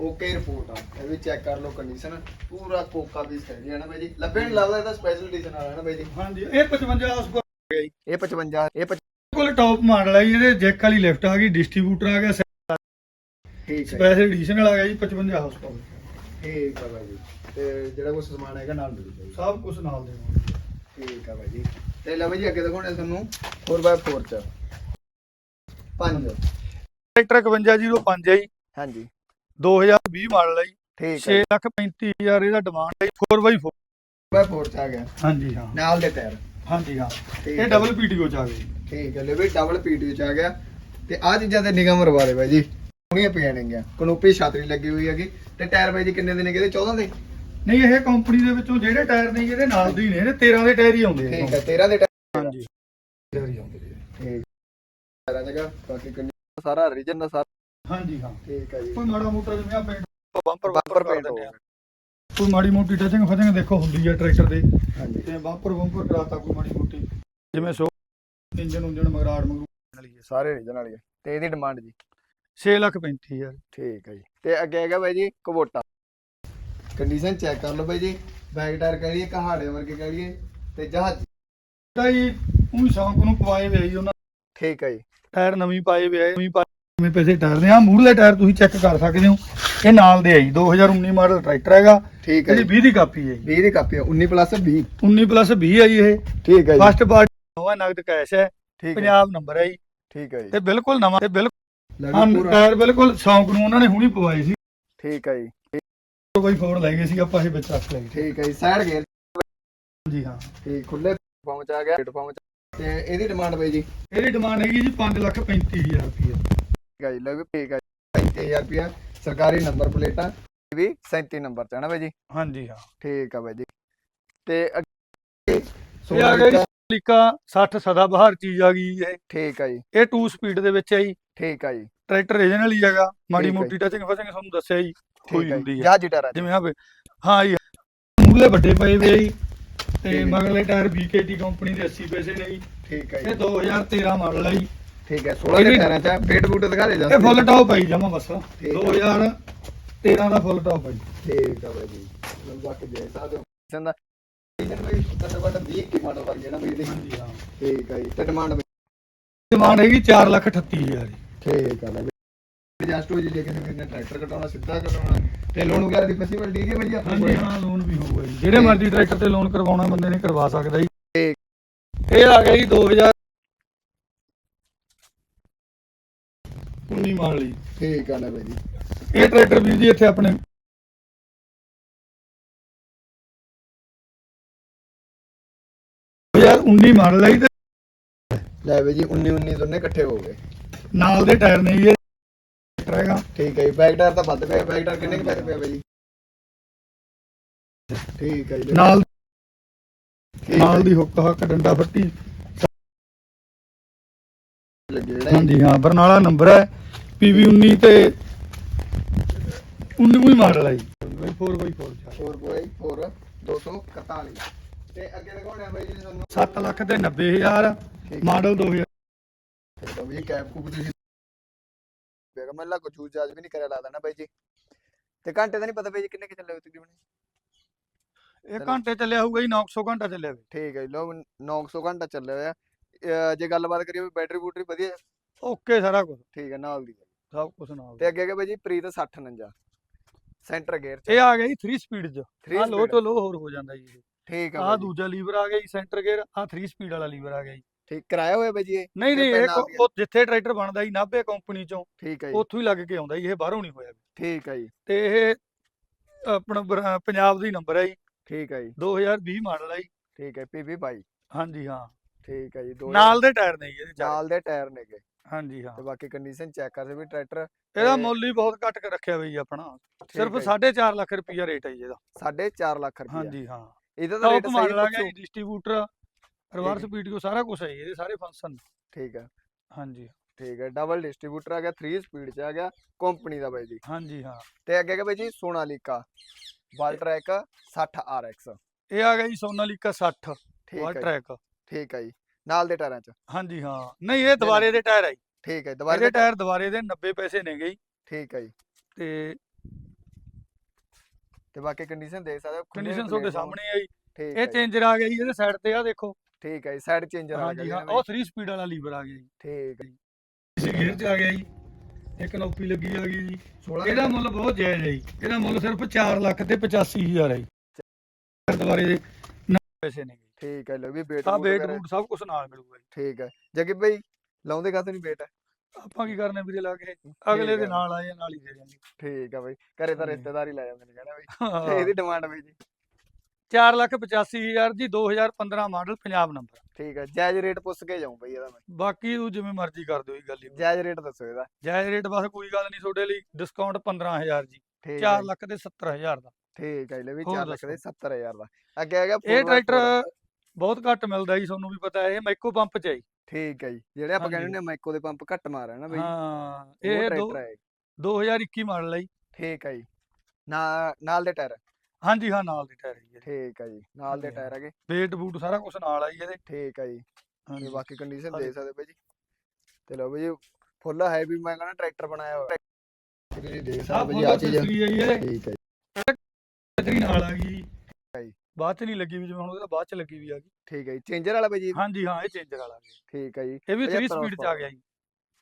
ਓਕੇ ਰਿਪੋਰਟ ਆ। ਇਹ ਵੀ ਚੈੱਕ ਕਰ ਲਓ ਕੰਡੀਸ਼ਨ ਪੂਰਾ ਕੋਕਾ ਵੀ ਸਹੀ ਹੈ ਨਾ ਬਾਈ ਜੀ? ਲੱਭੇ ਨਹੀਂ ਲੱਗਦਾ ਇਹਦਾ ਸਪੈਸ਼ਲ ਐਡੀਸ਼ਨ ਵਾਲਾ ਹੈ ਨਾ ਬਾਈ ਜੀ? ਹਾਂਜੀ ਇਹ 55 ਉਸ ਇਹ 55 ਇਹ 55 ਕੋਲ ਟੌਪ ਮਾਡਲ ਹੈ ਜੀ, ਇਹਦੇ ਜੈਕ ਵਾਲੀ ਲਿਫਟ ਆ ਗਈ ਡਿਸਟ੍ਰੀਬਿਊਟਰ ਆ ਗਿਆ ਠੀਕ ਹੈ ਸਪੈਸ਼ਲ ਐਡੀਸ਼ਨਲ ਆ ਗਿਆ ਜੀ 55 ਹਾਊਸ ਪਾਵਰ ਠੀਕ ਹੈ ਬਾਈ ਜੀ ਤੇ ਜਿਹੜਾ ਕੁਝ ਸਮਾਨ ਹੈਗਾ ਨਾਲ ਮਿਲ ਜਾਊਗਾ ਸਭ ਕੁਝ ਨਾਲ ਦੇਵਾਂਗੇ ਠੀਕ ਹੈ ਬਾਈ ਜੀ ਤੇ ਲਓ ਬਾਈ ਜੀ ਅੱਗੇ ਦਿਖਾਉਣੇ ਤੁਹਾਨੂੰ 4x4 ਚ। ਪੰਜ। ਟਰੈਕਟਰ 5105 ਹੈ ਜੀ। ਹਾਂਜੀ। 2020 ਮਾਡਲ ਹੈ ਜੀ। ਠੀਕ ਹੈ 6 ਲੱਖ 35000 ਇਹਦਾ ਡਿਮਾਂਡ ਹੈ 4x4 4x4 ਚ ਆ ਗਿਆ। ਹਾਂਜੀ ਹਾਂ। ਨਾਲ ਦੇ ਟਾਇਰ ਹਾਂਜੀ ਹਾਂ। ਠੀਕ ਇਹ ਹੈ। ਡਬਲ ਪੀਟੀਓ ਚ ਆ ਗਈ ਠੀਕ ਹੈ ਲੈ ਵੀ ਡਬਲ ਪੀਟੀਓ ਚ ਆ ਗਿਆ। ਤੇ ਆ ਚੀਜ਼ਾਂ ਤੇ ਨਿਗਾਹ ਮਰਵਾ ਦੇ ਬਾਈ ਜੀ ਸੋਹਣੀਆਂ ਪਈਆਂ ਨੇਗੀਆਂ। ਕਨੋਪੀ ਛਾਤਰੀ ਲੱਗੀ ਹੋਈ ਹੈਗੀ। ਤੇ ਟਾਇਰ ਬਾਈ ਜੀ ਕਿੰਨੇ ਦੇ ਨੇ ਇਹਦੇ 14 ਦੇ? ਨਹੀਂ ਇਹ ਕੰਪਨੀ ਦੇ ਵਿੱਚੋਂ ਜਿਹੜੇ ਟਾਇਰ ਨੇ ਇਹਦੇ ਨਾਲ ਦੇ ਹੀ ਨੇ। ਇਹਦੇ 13 ਦੇ ਟਾਇਰ ਹੀ ਆਉਂਦੇ ਆ ਠੀਕ ਹੈ 13 ਦੇ ਟਾਇਰ ਹਾਂਜੀ। ਟਾਇਰ ਹੀ ਆਉਂਦੇ ਨੇ। ਠੀਕ। ਟਾਇਰਾਂ ਜਗ੍ਹਾ ਬਾਕੀ ਕੰਡੀਸ਼ਨ ਸਾਰਾ ਰੀਜਨ ਦਾ ਸਾਰਾ। ਹਾਂਜੀ ਹਾਂ। ਠੀਕ ਹੈ ਜੀ। ਕੋਈ ਮਾੜਾ ਮੋਟਾ ਜਿਵੇਂ ਆ ਪੇਂਟ ਬੰਪਰ ਬੰਪਰ ਪੇਂਟ ਹੋ ਦਿੰਦੇ ਆ। ਕੋਈ ਮਾੜੀ ਮੋਟੀ ਟਚਿੰਗ ਫਟਿੰਗ ਦੇਖੋ ਹੁੰਦੀ ਆ ਟਰੈਕਟਰ ਦੇ ਹਾਂਜੀ। ਤੇ ਬੰਪਰ ਬੰਪਰ ਕਰਾਤਾ ਕੋਈ ਮਾੜੀ ਮੋਟੀ। ਜਿਵੇਂ ਸੋ ਇੰਜਨ ਉਂਜਨ ਮਗਰਾੜ ਮਗਰੂ ਵਾਲੀ ਹੈ ਸਾਰੇ ਰੀਜਨ ਵਾਲੀ ਹੈ ਤੇ ਇਹਦੀ ਡਿਮਾਂਡ ਜੀ। 6 ਲੱਖ 35000 ਠੀਕ ਹੈ ਜੀ। ਤੇ ਅੱਗੇ ਹੈਗਾ ਬਾਈ ਜੀ ਕਵੋਟਾ ਕੰਡੀਸ਼ਨ ਚੈੱਕ ਕਰ ਲਓ ਬਾਈ ਜੀ। ਬੈਕ ਟਾਇਰ ਕਹਿ ਲਈਏ ਕਹਾੜੇ ਵਰਗੇ ਕਹਿ ਲਈਏ ਤੇ ਜਹਾਜ਼। ਤਾਂ ਜੀ ਉਹ ਸ਼ੌਂਕ ਨੂੰ ਪਵਾਏ ਵੇ ਜੀ ਉਹਨਾਂ ਠੀਕ ਹੈ ਜੀ। ਟਾਇਰ ਨਵੀਂ ਪਾਏ ਵੇ ਆ ਨਵੀਂ ਪਾਏ ਨਵੇਂ ਪੈਸੇ ਟਾਇਰ ਦੇ ਆ। ਮੂਹਰਲੇ ਟਾਇਰ ਤੁਸੀਂ ਚੈੱਕ ਕਰ ਸਕਦੇ ਹੋ। ਇਹ ਨਾਲ ਦੇ ਆ ਜੀ 2019 ਮਾਡਲ ਟਰੈਕਟਰ ਹੈਗਾ। ਠੀਕ ਹੈ ਇਹਦੀ ਜੀ। 20 ਦੀ ਕਾਪੀ ਹੈ ਜੀ। 20 ਦੀ ਕਾਪੀ ਹੈ 19 ਪਲੱਸ 20 19 ਪਲੱਸ 20 ਹੈ ਜੀ ਇਹ। ਠੀਕ ਹੈ ਜੀ। ਫਸਟ ਪਾਰਟੀ ਨਵਾਂ ਨਗਦ ਕੈਸ਼ ਹੈ। ਠੀਕ ਹੈ ਪੰਜਾਬ ਨੰਬਰ ਹੈ ਜੀ। ਠੀਕ ਹੈ ਜੀ। ਤੇ ਬਿਲਕੁਲ ਨਵਾਂ ਤੇ ਬਿਲਕੁਲ ਲੈ ਹਾਂ ਵੀ ਪੂਰਾ। ਟਾਇਰ ਬਿਲਕੁਲ ਸ਼ੌਂਕ ਨੂੰ ਉਹਨਾਂ ਨੇ ਹੁਣੀ ਪਵਾਏ ਸੀ। ਠੀਕ ਹੈ ਜੀ। ਕੋਈ ਫੋੜ ਲੈ ਗਏ ਸੀ ਆਪਾਂ ਇਹ ਵਿੱਚ ਰੱਖ ਲਏ ਠੀਕ ਹੈ ਜੀ ਸਾਈਡ ਗੇਅਰ। ਜੀ ਹਾਂ। ਠੀਕ ਖੁੱਲੇ ਪਹੁੰਚ ਆ ਗਿਆ ਪਹੁੰਚ ਤੇ ਇਹਦੀ ਡਿਮਾਂਡ ਬਾਈ ਜੀ? ਇਹਦੀ ਡਿਮਾਂਡ ਹੈਗੀ ਜੀ 5 ਲੱਖ 35000 ਰੁਪਏ ਠੀਕ ਹੈ ਜੀ ਲੈ ਵੀ ਠੀਕ ਹੈ ਜੀ। 35000 ਰੁਪਿਆ ਸਰਕਾਰੀ ਨੰਬਰ ਪਲੇਟਾਂ। ਇਹ ਵੀ 37 ਨੰਬਰ ਚ ਹੈ ਨਾ ਬਾਈ ਜੀ? ਹਾਂਜੀ ਹਾਂ। ਠੀਕ ਹੈ ਬਾਈ ਜੀ। ਤੇ ਅੱਗੇ ਇਹ ਆ ਗਿਆ ਜੀ ਸੋਨਾਲੀਕਾ 60 ਸਦਾ ਬਹਾਰ ਚੀਜ਼ ਆ ਗਈ ਇਹ। ਠੀਕ ਹੈ ਜੀ। ਇਹ 2 ਸਪੀਡ ਦੇ ਵਿੱਚ ਹੈ ਜੀ। ਠੀਕ ਹੈ ਜੀ ਟਰੈਕਟਰ ਰੀਜਨਲ ਹੀ ਹੈਗਾ ਮਾੜੀ ਠੀਕ ਮੋਟੀ ਟਚਿੰਗ ਫਚਿੰਗ ਤੁਹਾਨੂੰ ਦੱਸਿਆ ਜੀ ਹੋਈ ਠੀਕ ਹੁੰਦੀ ਜੀ ਟਾਇਰ ਜਿਵੇਂ ਹਾਂ ਵੀ- ਹਾਂ ਜੀ ਮੂਹਰੇ ਵੱਡੇ ਪਏ ਵੇ ਆ ਜੀ ਤੇ ਠੀਕ। ਮਗਰਲੇ ਟਾਇਰ BKT ਕੰਪਨੀ ਦੇ 80 ਪੈਸੇ ਨੇ ਜੀ ਠੀਕ ਹੈ ਇਹ ਜੀ 2013 ਮਾਡਲ ਹੈ ਜੀ ਠੀਕ ਹੈ 16 ਦੇ ਟਾਇਰਾਂ ਚ ਬੇਟ ਬੂਟ ਦਿਖਾ ਦੇ ਇਹ ਫੁੱਲ ਟੌਪ ਹੈ ਜਮਾ ਬਸ ਠੀਕ ਹੈ। 2013 ਦਾ ਫੁੱਲ ਟੌਪ ਹੈ ਜੀ ਠੀਕ ਹੈ ਬਾਈ ਜੀ ਲੋ ਬਾਕੀ ਜੇ ਸਕਦੇ ਹੋ ਸੰਦਾ ਇਹਨਾਂ ਬਾਈ ਘੱਟੋ ਘੱਟ 20 ਕੀ ਮਾਡਲ ਵਰਗੇ ਨਾ ਬਾਈ ਦੇ ਹਾਂਜੀ ਹਾਂ ਠੀਕ ਹੈ ਜੀ ਤੇ ਡਿਮਾਂਡ ਡਿਮਾਂਡ ਹੈਗੀ 4 ਲੱਖ 38000 ਜੀ ਠੀਕ ਹੈ ਬਾਈ। ਜਸਟ ਹੋ ਜੀ ਜੇ ਕਿਸੇ ਨੇ ਟਰੈਕਟਰ ਕਟਾਉਣਾ ਸਿੱਧਾ ਕਟਾਉਣਾ ਤੇ ਲੋਨ ਵਗੈਰਾ ਦੀ ਫੈਸਿਲਿਟੀ ਹੈਗੀ ਹੈ ਬਾਈ ਜੀ ਆਪਣੇ ਹਾਂਜੀ ਕੋਲ? ਹਾਂ ਲੋਨ ਵੀ ਹੋਊਗਾ ਜੀ। ਜਿਹੜੇ ਮਰਜ਼ੀ ਟਰੈਕਟਰ ਤੇ ਲੋਨ ਕਰਵਾਉਣਾ ਬੰਦੇ ਨੇ ਕਰਵਾ ਸਕਦਾ ਜੀ। ਇਹ ਆ ਗਿਆ ਜੀ 2000 19 ਮਾਡਲ ਜੀ। ਠੀਕ ਹੈ ਨਾ ਬਾਈ ਜੀ। ਇਹ ਟਰੈਕਟਰ ਵੀਰ ਜੀ ਇੱਥੇ ਆਪਣੇ ਯਾਰ 19 ਮਾਡਲ ਹੈ ਜੀ ਤੇ ਲੈ ਬਾਈ ਜੀ 19 19 ਦੋਨੇ ਇਕੱਠੇ ਹੋ ਗਏ। ਨਾਲ ਦੇ ਟਾਇਰ ਨੇ ਜੀ ਇਹ ਟਰੈਕਟਰ ਹੈਗਾ। ਠੀਕ ਹੈ ਜੀ ਬੈਕ ਟਾਇਰ ਤਾਂ ਵੱਧ ਪਿਆ ਬੈਕ ਟਾਇਰ ਕਿੰਨੇ ਕੁ ਪੈਸੇ ਪਿਆ ਬਾਈ ਜੀ? ਠੀਕ ਹੈ ਜੀ। ਨਾਲ ਠੀਕ ਹੈ ਨਾਲ। ਦੀ ਹੁੱਕ ਹੱਕ ਡੰਡਾ ਫੱਟੀ। ਲੱਗੇ ਜਿਹੜਾ ਜੀ। ਹਾਂਜੀ ਹਾਂ ਬਰਨਾਲਾ ਨੰਬਰ ਹੈ। PV 19 ਤੇ 19 ਮਾਡਲ ਹੈ ਜੀ। 4x4 4 ਬੋਏ 4 241 ਤੇ ਅੱਗੇ ਆ ਬਾਈ ਜੀ ਤੁਹਾਨੂੰ। 7 ਲੱਖ ਤੇ 90000 ਠੀਕ ਮਾਡਲ 2000 ਤਾਂ ਵੀ ਕੈਪ ਕੂਪ ਤੁਸੀਂ ਬੇਗਾ ਮੈਂ ਲਾ ਕੋ ਚੂਜ ਚਾਰਜ ਵੀ ਨਹੀਂ ਕਰਿਆ ਲੱਗਦਾ ਨਾ ਬਾਈ ਜੀ। ਤੇ ਘੰਟੇ ਦਾ ਨਹੀਂ ਪਤਾ ਬਾਈ ਜੀ ਕਿੰਨੇ ਕਿ ਚੱਲੇ ਹੋਏ ਤਕਰੀਬਨ ਇਹ ਘੰਟੇ ਚੱਲਿਆ ਹੋਊਗਾ ਜੀ 900 ਘੰਟਾ ਚੱਲਿਆ ਹੋਵੇ। ਠੀਕ ਹੈ ਜੀ ਲੋ 900 ਘੰਟਾ ਚੱਲਿਆ ਹੋਇਆ। ਅਹ ਜੇ ਗੱਲਬਾਤ ਕਰੀਏ ਵੀ ਬੈਟਰੀ ਬੂਟਰੀ ਵਧੀਆ ਓਕੇ ਸਾਰਾ ਕੁਝ ਠੀਕ ਹੈ ਨਾਲ ਦੀ ਸਭ ਕੁਝ ਨਾਲ ਤੇ ਅੱਗੇ ਅੱਗੇ ਬਾਈ ਜੀ ਪ੍ਰੀਤ 6049 ਸੈਂਟਰ ਗੇਅਰ ਚ ਇਹ ਆ ਗਿਆ ਜੀ 3 ਸਪੀਡ ਚ। Three ਆ ਲੋ speed। ਤੋਂ ਲੋ ਹੋਰ ਹੋ ਜਾਂਦਾ ਜੀ ਠੀਕ ਆ ਜੀ। ਦੂਜਾ ਲੀਵਰ ਆ ਗਿਆ ਜੀ ਸੈਂਟਰ ਗੇਅਰ ਆ 3 ਸਪੀਡ ਵਾਲਾ ਲੀਵਰ ਆ ਗਿਆ ਜੀ। ਠੀਕ ਕਰਾਇਆ ਹੋਇਆ ਬਾਈ ਜੀ ਇਹ? ਨਹੀਂ ਨਹੀਂ ਇਹ ਕੋ- ਉਹ ਜਿੱਥੇ ਟਰੈਕਟਰ ਬਣਦਾ ਜੀ ਨਾਭੇ ਕੰਪਨੀ ਚੋਂ ਠੀਕ ਹੈ ਜੀ। ਉੱਥੋਂ ਹੀ ਲੱਗ ਕੇ ਆਉਂਦਾ ਜੀ ਇਹ ਬਾਹਰੋਂ ਨਹੀਂ ਹੋਇਆ। ਠੀਕ ਹੈ ਜੀ। ਤੇ ਇਹ ਆਪਣਾ ਬਰ- ਪੰਜਾਬ ਦੀ ਨੰਬਰ ਹੈ ਜੀ। ਠੀਕ ਹੈ ਜੀ। 2020 ਮਾਡਲ ਹੈ ਜੀ। ਠੀਕ ਹੈ ਪੀਵੀ ਬਾਈ। ਹਾਂਜੀ ਹਾਂ। ਠੀਕ ਹੈ ਜੀ ਦੋ ਨਾਲ ਦੇ ਟਾਇਰ ਨੇ ਜੀ ਇਹਦੇ ਚਾਰੇ। ਨਾਲ ਦੇ ਟਾਇਰ ਨੇਗੇ ਹਾਂਜੀ ਹਾਂ। ਤੇ ਬਾਕੀ ਕੰਡੀਸ਼ਨ ਚੈੱਕ ਕਰਦੇ ਵੀ ਟਰੈਕਟਰ ਇਹਦਾ ਤੇ- ਮੁੱਲ ਹੀ ਬਹੁਤ ਘੱਟ ਕੇ ਰੱਖਿਆ ਬਈ ਆਪਣਾ। ਸਿਰਫ ਹੈ ਜੀ। 4.5 ਲੱਖ ਰੁਪਈਆ ਰੇਟ ਹੈ ਜੀ ਇਹਦਾ। 4.5 ਲੱਖ ਰੁਪਏ ਹਾਂਜੀ ਹਾਂ। ਇਹਦਾ ਤਾਂ ਰੇਟ ਟੌਪ ਸਹੀ ਮਾਡਲ ਆ ਗਿਆ ਪੁੱਛੋ। ਜੀ ਡਿਸਟ੍ਰੀਬਿਊਟਰ ਰਿਵਰਸ। ਪੀਟੀਓ ਸਾਰਾ ਕੁਝ ਹੈ ਜੀ, ਇਹਦੇ ਸਾਰੇ ਫੰਕਸ਼ਨ ਠੀਕ ਹੈ। ਹਾਂਜੀ। ਠੀਕ ਹੈ ਡਬਲ ਡਿਸਟ੍ਰੀਬਿਊਟਰ ਆ ਗਿਆ 3 ਸਪੀਡ ਚ ਆ ਗਿਆ ਕੰਪਨੀ ਦਾ ਬਾਈ ਜੀ। ਹਾਂਜੀ ਹਾਂ। ਤੇ ਅੱਗੇ ਹੈਗਾ ਬਾਈ ਜੀ ਸੋਨਾਲੀਕਾ ਬਾਲਟਰੈਕ 60 RX ਇਹ ਆ ਗਿਆ ਜੀ ਸੋਨਾਲੀਕਾ 60 ਠੀਕ ਹੈ ਜੀ, ਟਰੈਕ ਠੀਕ ਹੈ ਜੀ ਨਾਲ ਦੇ ਟਾਇਰਾਂ ਚ। ਹਾਂਜੀ ਹਾਂ। ਨਹੀਂ ਇਹ ਦੁਬਾਰੇ ਦੇ ਟਾਇਰ ਆ ਜੀ। ਠੀਕ ਹੈ ਦੁਬਾਰਾ ਇਹਦੇ ਟਾਇਰ। ਦੁਬਾਰੇ ਦੇ 90 ਪੈਸੇ ਨੇਗੇ ਜੀ। ਠੀਕ ਹੈ ਜੀ। ਤੇ ਤੇ ਬਾਕੀ ਕੰਡੀਸ਼ਨ ਦੇਖ ਸਕਦੇ ਹੋ ਖੁੱਲੇ ਕੰਡੀਸ਼ਨ ਤੁਹਾਡੇ। ਸਾਹਮਣੇ ਆ ਜੀ। ਠੀਕ ਇਹ ਜੀ, ਚੇਂਜਰ ਆ ਗਿਆ ਜੀ ਇਹਦੇ ਸਾਈਡ ਤੇ ਆ ਦੇਖੋ। ਠੀਕ ਹੈ ਜੀ ਸਾਈਡ ਚੇਂਜਰ ਹਾਂਜੀ ਹਾਂ ਉਹ 3 ਸਪੀਡ ਵਾਲਾ ਲੀਵਰ ਆ ਗਿਆ ਜੀ। ਠੀਕ ਹੈ ਜੀ। ਇਸੇ ਗੇਅਰ 'ਚ ਆ ਗਿਆ ਜੀ ਇੱਕ ਨੌਪੀ ਲੱਗੀ ਆ ਗਈ ਜੀ। 16 ਇਹਦਾ ਮੁੱਲ ਬਹੁਤ ਜਾਇਜ਼ ਹੈ ਜੀ ਇਹਦਾ ਮੁੱਲ ਸਿਰਫ 4 ਲੱਖ ਤੇ 85000 ਹੈ ਜੀ। ਦੁਬਾਰੇ ਦੇ ਨਾ ਪੈਸੇ ਨੇ ਜੀ ਠੀਕ ਹੈ ਲੋ ਵੀ ਵੇਟ ਆ ਵੇਟ ਬੂਟ ਸਭ ਕੁਝ ਨਾਲ ਮਿਲੂਗਾ ਜੀ। ਠੀਕ ਹੈ ਜਗੀ ਭਾਈ ਲਾਉਂਦੇ ਕਾਹਤੋਂ ਨਹੀਂ ਵੇਟ ਆਪਾਂ ਕੀ ਕਰਨੇ ਵੀਰੇ ਲਾ ਕੇ? ਅਗਲੇ ਦੇ। ਨਾਲ ਆਏ ਨਾਲ ਹੀ ਦੇ ਠੀਕ ਹੈ ਬਾਈ ਘਰੇ ਤਾਂ ਹਾਂਜੀ। ਰਿਸ਼ਤੇਦਾਰ ਹੀ ਲੈ ਜਾਂਦੇ ਨੇ ਕਹਿੰਦਾ ਬਾਈ। ਤੇ। ਇਹਦੀ ਡਿਮਾਂਡ ਬਾਈ ਜੀ। 4 ਲੱਖ 85000 ਜੀ 2015 ਮਾਡਲ ਪੰਜਾਬ ਨੰਬਰ ਠੀਕ ਹੈ ਜਾਇਜ਼ ਰੇਟ ਪੁੱਛ ਕੇ ਜਾਉਂ ਬਾਈ ਇਹਦਾ ਮੈਂ। ਬਾਕੀ ਤੂੰ ਜਿਵੇਂ ਮਰਜ਼ੀ ਕਰ ਦਿਓ ਇਹ ਗੱਲ ਹੀ। ਜਾਇਜ਼ ਰੇਟ ਦੱਸੋ ਇਹਦਾ। ਜਾਇਜ਼ ਰੇਟ ਬਸ ਕੋਈ ਗੱਲ ਨਹੀਂ ਤੁਹਾਡੇ ਲਈ ਡਿਸਕਾਊਂਟ 15000 ਜੀ ਠੀਕ 4 ਹੈ ਲੱਖ ਦੇ 70000 ਦਾ। ਠੀਕ ਹੈ ਲੈ ਵੀ ਹੋਰ 4 ਲੱਖ ਦੇ ਦੱਸੋ। 70000 ਦਾ। ਅੱਗੇ ਹੈਗਾ ਇਹ ਟਰੈਕਟਰ ਬਹੁਤ ਘੱਟ ਮਿਲਦਾ ਜੀ ਤੁਹਾਨੂੰ ਵੀ ਪਤਾ ਹੈ ਇਹ ਮਾਈਕੋ ਪੰਪ ਚ ਹੈ ਠੀਕ ਹੈ ਜੀ ਜਿਹੜੇ ਆਪਾਂ ਕਹਿੰਦੇ। ਨੇ ਮਾਈਕੋ ਦੇ ਪੰਪ ਘੱਟ ਮਾਰ ਹੈ ਨਾ ਬਾਈ। ਹਾਂ ਇਹ ਦੋ- ਟਰੈਕਟਰ ਹੈ 2021 ਮਾਡਲ ਹੈ ਠੀਕ ਹੈ ਜੀ। ਨਾ- ਨਾਲ ਦੇ ਟਾਇਰ। ਹਾਂਜੀ ਹਾਂ ਨਾਲ ਦੇ ਟਾਇਰ ਹੈ ਜੀ। ਇਹਦੇ। ਠੀਕ ਹੈ ਜੀ ਨਾਲ ਦੇ ਹਾਂਜੀ, ਟਾਇਰ ਹੈਗੇ। ਵੇਟ ਬੂਟ ਸਾਰਾ ਕੁਝ ਨਾਲ ਆ ਜੀ ਇਹਦੇ। ਠੀਕ ਹੈ ਜੀ। ਹਾਂਜੀ। ਤੇ ਬਾਕੀ ਕੰਡੀਸ਼ਨ ਹਾਂਜੀ। ਦੇ ਸਕਦੇ ਬਾਈ ਜੀ। ਤੇ ਲਓ ਬਾਈ ਜੀ ਫੁੱਲ ਹੈਵੀ ਮੈਂ ਕਹਿੰਦਾ ਟਰੈਕਟਰ ਬਣਾਇਆ ਹੋਇਆ। ਤੁਸੀਂ ਦੇਖ ਆਹ ਸਕਦੇ ਬਾਈ ਆ ਚੀਜ਼ ਫੁੱਲ ਹੈ ਜੀ ਇਹਦੇ ਠੀਕ ਹੈ ਬੈਟਰੀ ਨਾਲ ਆ ਗਈ। ਹਾਂਜੀ। ਬਾਅਦ ਚ ਨਹੀਂ ਲੱਗੀ ਵੀ ਜਿਵੇਂ ਹੁਣ ਉਹਦਾ ਬਾਅਦ ਚ ਲੱਗੀ ਵੀ ਆ ਗਈ। ਠੀਕ ਹੈ ਜੀ ਚੇਂਜਰ ਵਾਲਾ ਬਾਈ ਜੀ ਹਾਂਜੀ ਹਾਂ ਇਹ ਚੇਂਜਰ ਵਾਲਾ ਗਿਆ। ਠੀਕ ਹੈ ਜੀ। ਇਹ ਵੀ 3 75 ਸਪੀਡ ਚ ਆ ਗਿਆ ਜੀ।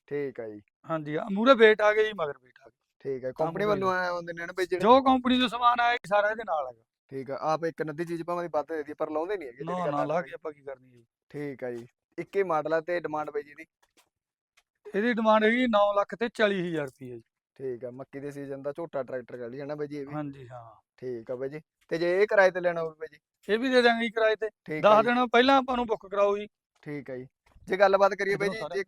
ਠੀਕ ਹੈ ਜੀ। ਹਾਂਜੀ ਮੂਰੇ ਵੇਟ ਆ ਗਿਆ ਜੀ ਮਗਰ ਵੇਟ ਆ ਗਿਆ। ਠੀਕ ਹੈ ਕੰਪਨੀ ਵੱਲੋਂ ਆਇਆ ਹੁੰਦੇ ਨੇ ਨਾ ਬਾਈ ਜਿਹੜੇ ਜੋ ਕੰਪਨੀ ਤੋਂ ਸਮਾਨ ਆਇਆ ਜੀ, ਸਾਰਾ ਇਹਦੇ ਨਾਲ ਹੈਗਾ। ਠੀਕ ਹੈ ਆਪ ਇੱਕ ਨੱਦੀ ਚੀਜ਼ ਭਾਵੇਂ ਦੀ ਵੱਧ ਦੇ ਦੀ ਪਰ ਲਾਉਂਦੇ ਨਹੀਂ ਹੈਗੇ ਜਿਹੜੀ ਨਾ ਨਾ ਆ ਲਾ। ਕੇ ਆਪਾਂ ਕੀ ਕਰਨੀ ਹੈ ਜੀ? ਠੀਕ ਹੈ ਜੀ ਇੱਕੇ ਮਾਡਲ ਆ ਤੇ ਡਿਮਾਂਡ ਬਾਈ ਜੀ ਦੀ ਇਹਦੀ ਡਿਮਾਂਡ ਹੈਗੀ 9 ਲੱਖ ਤੇ 40000 ਰੁਪਏ ਜੀ। ਠੀਕ ਹੈ ਮੱਕੀ ਦੇ ਸੀਜ਼ਨ ਦਾ ਝੋਟਾ ਟਰੈਕਟਰ ਕਰ ਲਈ ਹੈ ਨਾ ਬਾਈ ਜੀ ਇਹ ਵੀ। ਹਾਂਜੀ ਹਾਂ। ਠੀਕ ਹੈ ਬਾਈ ਜੀ ਤੇ ਜੇ ਇਹ ਕਿਰਾਏ ਤੇ ਲੈਣਾ ਹੋਵੇ ਬਾਈ ਜੀ। ਇਹ ਵੀ ਦੇ ਦਾਂਗੇ ਜੀ ਕਿਰਾਏ ਤੇ। ਠੀਕ ਜੀ, ਦਿਨ ਪਹਿਲਾਂ ਆਪਾਂ ਨੂੰ ਬੁੱਕ ਕਰਾਓ ਜੀ। ਠੀਕ ਹੈ ਜੀ ਜੇ ਗੱਲਬਾਤ ਕਰੀਏ ਬਾਈ ਜੇ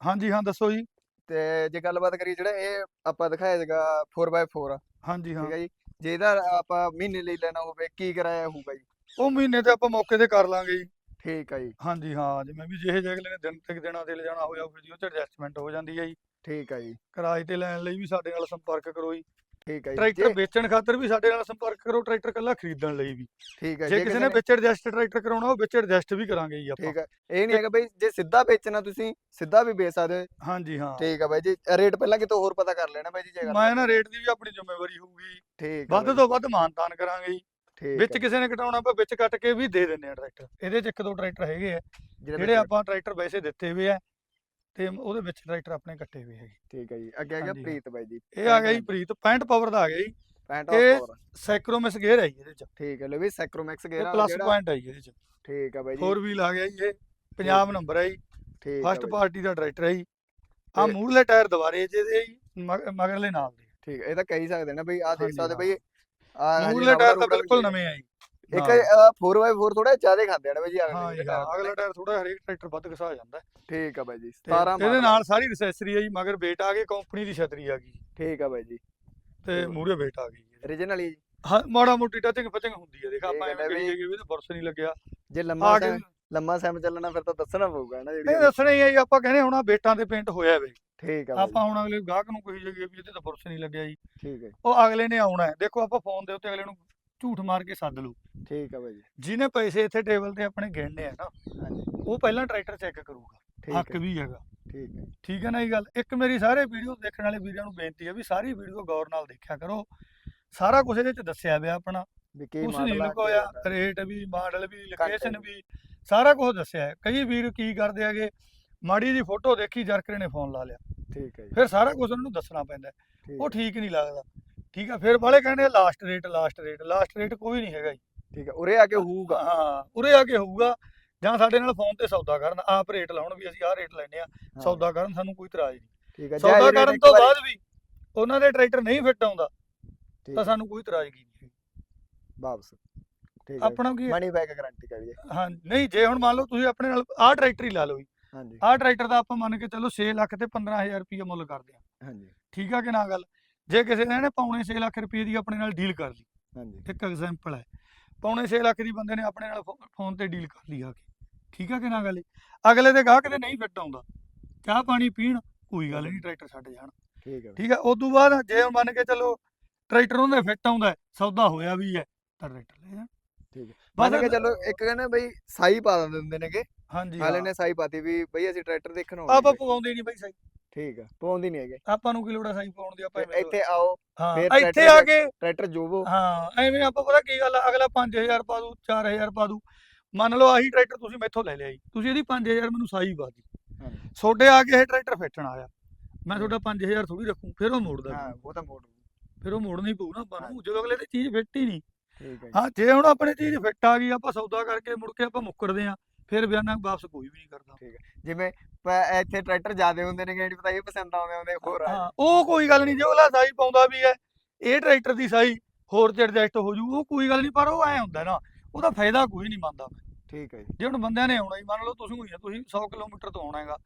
ਹਾਂਜੀ ਹਾਂ ਦੱਸੋ ਜੀ। ਤੇ ਜੇ ਗੱਲਬਾਤ ਕਰੀਏ ਜਿਹੜਾ ਇਹ ਆਪਾਂ ਦਿਖਾਇਆ ਸੀਗਾ 4x4 ਹਾਂਜੀ ਹਾਂ। ਠੀਕ ਹੈ ਜੀ? ਜੇ ਇਹਦਾ ਆਪਾਂ ਮਹੀਨੇ ਲਈ ਲੈਣਾ ਹੋਵੇ ਕੀ ਕਿਰਾਇਆ ਹੋਊਗਾ ਜੀ? ਉਹ ਮਹੀਨੇ ਤੇ ਆਪਾਂ ਮੌਕੇ ਤੇ ਕਰ ਲਾਂਗੇ ਜੀ। ਠੀਕ ਹੈ ਜੀ। ਹਾਂਜੀ ਹਾਂ ਜਿਵੇਂ ਵੀ ਜਿਹੇ ਜਿਹੇ ਅਗਲੇ ਨੇ ਦਿਨ ਤੱਕ ਦਿਨਾਂ ਤੇ ਲਿਜਾਣਾ ਹੋਇਆ ਫਿਰ ਜੀ ਉਹ ਚ ਐਡਜਸਟਮੈਂਟ ਹੋ ਜਾਂਦੀ ਹੈ ਜੀ। ਠੀਕ ਹੈ ਜੀ। ਕਿਰਾਏ ਤੇ ਲੈਣ ਲਈ ਵੀ ਸਾਡੇ ਨਾਲ ਸੰਪਰਕ ਕਰੋ ਜੀ। ਠੀਕ ਹੈ ਟਰੈਕਟਰ ਵੇਚਣ ਖਾਤਰ ਵੀ ਸਾਡੇ ਨਾਲ ਸੰਪਰਕ ਕਰੋ ਟਰੈਕਟਰ ਕੱਲਾ ਖਰੀਦਣ ਲਈ ਵੀ। ਠੀਕ ਹੈ ਜੇ ਕਿਸੇ ਨੇ ਵਿੱਚ ਐਡਜਸਟ ਟਰੈਕਟਰ ਕਰਾਉਣਾ ਉਹ ਵਿੱਚ ਐਡਜਸਟ ਵੀ ਕਰਾਂਗੇ ਜੀ ਆਪਾਂ। ਠੀਕ ਹੈ ਇਹ ਨਹੀਂ ਹੈਗਾ ਬਈ ਜੇ ਸਿੱਧਾ ਵੇਚਣਾ ਤੁਸੀਂ ਸਿੱਧਾ ਵੀ ਵੇਚ ਸਕਦੇ ਹੋ। ਹਾਂਜੀ ਹਾਂ। ਠੀਕ ਹੈ ਬਾਈ ਜੀ ਰੇਟ ਪਹਿਲਾਂ ਕਿਤੋਂ ਹੋਰ ਪਤਾ ਕਰ ਲੈਣਾ ਬਾਈ ਜੀ ਜੇ ਮੈਂ ਨਾ ਰੇਟ ਦੀ ਵੀ ਆਪਣੀ ਜ਼ਿੰਮੇਵਾਰੀ ਹੋਊਗੀ। ਠੀਕ ਵੱਧ ਤੋਂ ਵੱਧ ਮਾਨਤਾਨ ਕਰਾਂਗੇ ਜੀ। ਠੀਕ ਵਿੱਚ ਕਿਸੇ ਨੇ ਕਟਾਉਣਾ ਆਪਾਂ ਵਿੱਚ ਕੱਟ ਕੇ ਵੀ ਦੇ ਦਿੰਨੇ ਆ ਟਰੈਕਟਰ। ਇਹਦੇ ਚ ਇੱਕ ਦੋ ਟਰੈਕਟਰ ਹੈਗੇ ਆ ਜਿਹੜੇ ਜਿਹੜੇ ਆਪਾਂ ਟਰੈਕਟਰ ਵੈਸੇ ਦਿੱਤੇ ਹੋਏ ਆ। ਤੇ ਉਹਦੇ ਵਿੱਚ ਟਰੈਕਟਰ ਆਪਣੇ ਕੱਟੇ ਹੋਏ ਹੈਗੇ। ਠੀਕ ਹੈ ਜੀ ਅੱਗੇ ਆ ਗਿਆ ਹਾਂਜੀ। ਪ੍ਰੀਤ ਬਾਈ ਜੀ। ਇਹ ਆ ਗਿਆ ਜੀ ਪ੍ਰੀਤ 65 ਪਾਵਰ ਦਾ ਆ ਗਿਆ ਜੀ। 65 ਇਹ ਪਾਵਰ ਸੈਕਰੋਮਿਸ ਗੇਅਰ ਹੈ ਜੀ ਇਹਦੇ ਚ। ਠੀਕ ਹੈ ਲੋ ਵੀ ਸੈਕਰੋਮੈਕਸ ਇਹ ਗੇਅਰ ਪਲੱਸ ਜਿਹੜਾ ਪੁਆਇੰਟ ਹੈ ਜੀ ਇਹਦੇ ਚ। ਠੀਕ ਹੈ ਬਾਈ ਜੀ। ਫੋਰ ਵੀਲ ਆ ਗਿਆ ਜੀ ਇਹ ਪੰਜਾਬ ਨੰਬਰ ਹੈ ਜੀ। ਠੀਕ ਹੈ ਫਸਟ ਬਾਈ, ਪਾਰਟੀ ਦਾ ਡਾਇਰੈਕਟਰ ਹੈ ਜੀ। ਆ ਤੇ- ਮੂਹਰਲੇ ਟਾਇਰ ਦੁਬਾਰੇ ਜਿਹਦੇ ਜੀ ਮਗ- ਮਗਰਲੇ ਨਾਲ ਦੇ। ਠੀਕ ਹੈ ਇਹ ਤਾਂ ਕਹਿ ਹੀ ਸਕਦੇ ਨੇ ਬਈ ਆ ਦੇਖ ਹਾਂਜੀ, ਸਕਦੇ। ਬਈ ਆ ਮੂਹਰਲੇ ਟਾਇਰ ਤਾਂ ਬਿਲਕੁਲ ਨਵੇਂ ਆ ਜੀ। ਇੱਕ ਨਾਲ। 4x4 ਥੋੜਾ ਜ਼ਿਆਦਾ ਖਾਂਦੇ ਨੇ ਬਾਈ ਜੀ ਅਗਲੇ ਹਾਂ ਜੀ ਅਗਲਾ ਟਾਇਰ ਥੋੜਾ ਹਰੇਕ ਟਰੈਕਟਰ ਵੱਧ ਘਸਾ ਜਾਂਦਾ। ਠੀਕ ਹੈ ਬਾਈ ਜੀ ਤੇ 17 ਇਹਦੇ ਨਾਲ ਸਾਰੀ ਐਕਸੈਸਰੀ ਹੈ ਜੀ ਮਗਰ ਵੇਟ ਆ ਗਈ ਕੰਪਨੀ ਦੀ ਛਤਰੀ ਆ ਗਈ ਠੀਕ ਹੈ ਬਾਈ ਜੀ। ਤੇ ਮੂਹਰੇ ਵੇਟ ਆ ਗਈ। ਰੀਜਨਲ ਹੀ ਜੀ। ਹਾਂ ਮਾੜਾ ਮੋਟੀ ਟਚਿੰਗ ਫਚਿੰਗ ਹੁੰਦੀ ਹੈ ਦੇਖ ਆਪਾਂ ਐਵੇਂ ਵੀ- ਕਹੀ ਜਾਈਏ ਵੀ ਤੇ ਬੁਰਸ ਨਹੀਂ ਲੱਗਿਆ। ਜੇ ਲੰਮਾ ਆ ਲੰਮਾ ਸੈਮ ਚੱਲਣਾ ਫਿਰ ਤਾਂ ਦੱਸਣਾ ਪਊਗਾ ਨਾ ਇਹ ਜਿਹੜੀ ਦੱਸਣਾ ਹੀ ਹੈ ਜੀ ਆਪਾਂ ਕਹਿੰਦੇ ਹੁਣ ਆਹ ਬੇਟਾਂ ਤੇ ਪੇਂਟ ਹੋਇਆ ਵੇ। ਠੀਕ ਬਾਈ ਆਪਾਂ ਹੁਣ ਅਗਲੇ ਗਾਹਕ ਨੂੰ ਕਹੀ ਜਾਈਏ ਵੀ ਇਹਦੇ ਤਾਂ ਬੁਰਸ ਨਹੀਂ ਲੱਗਿਆ ਜੀ। ਠੀਕ ਹੈ ਉਹ ਅਗਲੇ ਨੇ ਆਉਣਾ ਹੈ। ਦੇਖੋ ਆਪਾਂ ਫੋਨ ਦੇ ਉੱਤੇ ਅਗਲੇ ਨੂੰ ਝੂਠ ਮਾਰ ਕੇ ਸੱਦ ਲੂ ਠੀਕ ਹੈ ਬਾਈ ਜੀ। ਜਿਹਨੇ ਪੈਸੇ ਇੱਥੇ ਟੇਬਲ ਤੇ ਆਪਣੇ ਗਿਣਨੇ ਆ ਨਾ ਹਾਂਜੀ। ਉਹ ਪਹਿਲਾਂ ਟਰੈਕਟਰ ਚੈੱਕ ਕਰੂਗਾ। ਹੱਕ ਹੈ। ਵੀ ਹੈਗਾ। ਠੀਕ ਹੈ। ਠੀਕ ਹੈ ਨਾ ਇਹ ਗੱਲ? ਇੱਕ ਮੇਰੀ ਸਾਰੇ ਵੀਡੀਓ ਦੇਖਣ ਵਾਲੇ ਵੀਰਾਂ ਨੂੰ ਬੇਨਤੀ ਹੈ ਵੀ ਸਾਰੀ ਵੀਡੀਓ ਗੌਰ ਨਾਲ ਦੇਖਿਆ ਕਰੋ। ਸਾਰਾ ਕੁਝ ਇਹਦੇ ਚ ਦੱਸਿਆ ਹੋਇਆ ਆਪਣਾ। ਵੀ ਕੀ ਕੁਛ ਨਹੀਂ ਮਾਡਲ ਆ ਲੁਕੋਇਆ ਰੇਟ ਵੀ ਮਾਡਲ ਵੀ ਲੋਕੇਸ਼ਨ ਵੀ ਸਾਰਾ ਕੁਝ ਦੱਸਿਆ ਹੈ। ਕਈ ਵੀਰ ਕੀ ਕਰਦੇ ਹੈਗੇ ਮਾੜੀ ਦੀ ਫੋਟੋ ਦੇਖੀ ਜਰਕਰੇ ਨੇ ਫੋਨ ਲਾ ਲਿਆ। ਠੀਕ ਹੈ ਜੀ। ਫਿਰ ਸਾਰਾ ਕੁਝ ਉਹਨਾਂ ਨੂੰ ਦੱਸਣਾ ਪੈਂਦਾ ਹੈ। ਠੀਕ ਉਹ ਠੀਕ ਨਹੀਂ ਲੱਗਦਾ। ਠੀਕ ਆ ਫਿਰ ਵਾਲੇ ਕਹਿੰਦੇ last rate last rate last rate ਕੋਈ ਨਹੀਂ ਹੈਗਾ ਜੀ। ਠੀਕ ਹੈ ਉਰੇ ਆ ਕੇ ਹੋਊਗਾ। ਹਾਂ ਉਰੇ ਆ ਕੇ ਹੋਊਗਾ ਜਾਂ ਸਾਡੇ ਨਾਲ ਫੋਨ ਤੇ ਸੌਦਾ ਕਰਨ ਆਪ ਰੇਟ ਲਾਉਣ ਵੀ ਅਸੀਂ ਆਹ ਰੇਟ ਲੈਨੇ ਆ ਹਾਂ, ਸੌਦਾ ਕਰਨ ਸਾਨੂੰ ਕੋਈ ਇਤਰਾਜ਼ ਨਹੀਂ। ਠੀਕ ਹੈ ਸੌਦਾ ਕਰਨ ਤੋਂ ਬਾਅਦ ਵੀ ਉਹਨਾਂ ਦੇ ਟਰੈਕਟਰ ਨਹੀਂ ਫਿੱਟ ਆਉਂਦਾ ਤਾਂ ਹੈ, ਸਾਨੂੰ ਕੋਈ ਇਤਰਾਜ਼ਗੀ ਨਹੀਂ। ਵਾਪਸ। ਠੀਕ ਹੈ ਆਪਣਾ ਕੀ ਹੈ? ਮਨੀ ਬੈਕ ਗਾਰੰਟੀ ਕਰੀਏ। ਹਾਂ ਨਹੀਂ ਜੇ ਹੁਣ ਮੰਨ ਲਓ ਤੁਸੀਂ ਆਪਣੇ ਨਾਲ ਆਹ ਟਰੈਕਟਰ ਹੀ ਲਾ ਲਓ ਜੀ। ਹਾਂਜੀ। ਆਹ ਟਰੈਕਟਰ ਦਾ ਆਪਾਂ ਮੰਨ ਕੇ ਚੱਲੋ 6 ਲੱਖ ਤੇ 15000 ਰੁਪਏ ਮੁੱਲ ਕਰਦੇ ਆ। ਹਾਂਜੀ। ਠੀਕ ਆ ਕਿ ਨਾ ਗੱਲ? ਜੇ ਕਿਸੇ ਨੇ ਇਹਨੇ ਪੌਣੇ 6 ਲੱਖ ਰੁਪਏ ਦੀ ਆਪਣੇ ਨਾਲ ਡੀਲ ਕਰ ਲਈ ਹਾਂਜੀ। ਇੱਕ ਐਗਜ਼ਾਮਪਲ ਹੈ। ਪੌਣੇ 6 ਲੱਖ ਦੀ ਬੰਦੇ ਨੇ ਆਪਣੇ ਨਾਲ ਫੋਨ ਤੇ ਡੀਲ ਕਰ ਲਈ ਆ ਕੇ। ਠੀਕ ਆ ਕਿ ਨਾ ਗੱਲ ਅਗਲੇ ਦੇ ਗਾਹਕ ਦੇ ਨਹੀਂ ਫਿੱਟ ਆਉਂਦਾ। ਚਾਹ ਪਾਣੀ ਪੀਣ ਕੋਈ ਗੱਲ ਨਹੀਂ ਟਰੈਕਟਰ ਛੱਡ ਜਾਣ। ਠੀਕ ਹੈ ਠੀਕ ਉਸ ਤੋਂ ਬਾਅਦ ਜੇ ਮੰਨ ਕੇ ਚੱਲੋ ਟਰੈਕਟਰ ਉਹਦੇ ਫਿੱਟ ਆਉਂਦਾ ਸੌਦਾ ਹੋਇਆ ਵੀ ਹੈ ਤਾਂ ਟਰੈਕਟਰ ਲੈ ਜਾ ਠੀਕ ਹੈ ਬਸ ਮੰਨ ਕੇ ਚਲੋ ਇੱਕ ਕਹਿੰਦੇ ਬਈ ਸਾਈ ਪਾ ਦਿੰਦੇ ਹੁੰਦੇ ਨੇਗੇ। ਹਾਂਜੀ ਹਾਲੇ। ਨੇ ਸਾਈ ਪਾਤੀ ਵੀ ਬਈ ਅਸੀਂ ਟਰੈਕਟਰ ਦੇਖਣ ਆਪਾਂ ਆਉਣਾ ਪਵਾਉਂਦੇ ਨਹੀਂ ਬਾਈ ਸਾਈ। ਠੀਕ ਹੈ ਪਾਉਂਦੀ ਨਹੀਂ ਹੈਗੇ। ਆਪਾਂ ਨੂੰ ਕੀ ਲੋੜ ਹੈ ਸਾਈ ਪਾਉਣ ਦੀ? ਆਪਾਂ ਐਵੇਂ ਇੱਥੇ ਆਓ ਹਾਂ ਫਿਰ ਇੱਥੇ ਆ ਦੇ- ਕੇ ਟਰੈਕਟਰ ਜੋਵੋ। ਹਾਂ ਐਵੇਂ ਆਪਾਂ ਪਤਾ ਕੀ ਗੱਲ ਆ ਅਗਲਾ 5000 ਪਾ ਦੂ 4000 ਪਾ ਦੂ। ਮੰਨ ਲਓ ਆਹੀ ਟਰੈਕਟਰ ਤੁਸੀਂ ਮੈਥੋਂ ਲੈ ਲਿਆ ਜੀ। ਤੁਸੀਂ ਇਹਦੀ 5000 ਮੈਨੂੰ ਸਾਈ ਬਾਦੀ ਹਾਂਜੀ। ਛੋਡੇ ਆ ਕੇ ਇਹ ਟਰੈਕਟਰ ਫੇਟਣ ਆਇਆ। ਮੈਂ ਤੁਹਾਡਾ 5000 ਥੋੜੀ ਰੱਖੂ ਫਿਰ ਉਹ ਮੋੜਦਾ ਹਾਂ ਉਹ ਤਾਂ ਮੋੜ ਫਿਰ ਉਹ ਮੋੜਨੀ ਪਊ ਨਾ ਆਪਾਂ ਨੂੰ। ਜਦੋਂ ਅਗਲੇ ਦੀ ਚੀਜ਼ ਫਿੱਟ ਹੀ ਨਹੀਂ ਠੀਕ ਹੈ ਹਾਂ ਜੇ ਹੁਣ ਆਪਣੇ ਚੀਜ਼ ਫਿੱਟ ਆ ਗਈ ਆਪਾਂ ਸੌਦਾ ਕਰਕੇ ਮੁੜ ਕੇ ਆਪਾਂ ਮੁੱਕਰਦੇ ਆ ਫਿਰ ਬਿਆਨਾ ਵਾਪਸ ਕੋਈ ਵੀ ਨਹੀਂ ਕਰਦਾ। ਜਿਵੇਂ ਪ- ਇੱਥੇ ਟਰੈਕਟਰ ਜ਼ਿਆਦੇ ਹੁੰਦੇ ਨੇ ਕਿ ਪਤਾ ਇਹ ਪਸੰਦ ਆਉਂਦੇ ਹੁੰਦੇ ਹੋਰ ਆ ਹਾਂ ਉਹ ਕੋਈ ਗੱਲ ਨਹੀਂ ਜੇ ਉਹਲਾ ਸਾਈ ਪਾਉਂਦਾ ਵੀ ਹੈ ਇਹ ਟਰੈਕਟਰ ਦੀ ਸਾਈ ਹੋਰ ਚ ਐਡਜਸਟ ਹੋ ਜੂ ਉਹ ਕੋਈ ਗੱਲ ਨਹੀਂ ਪਰ ਉਹ ਐ ਹੁੰਦਾ ਨਾ ਉਹਦਾ ਫਾਇਦਾ ਕੋਈ ਨਹੀਂ ਮੰਨਦਾ ਠੀਕ ਹੈ ਜੀ। ਜੇ ਹੁਣ ਬੰਦਿਆਂ ਨੇ ਆਉਣਾ ਹੀ ਮੰਨ ਲਓ ਤੁਸੀਂ ਹੋਈ ਆ ਤੁਸੀਂ 100 ਕਿਲੋਮੀਟਰ ਤੋਂ ਆਉਣਾ ਹੈਗਾ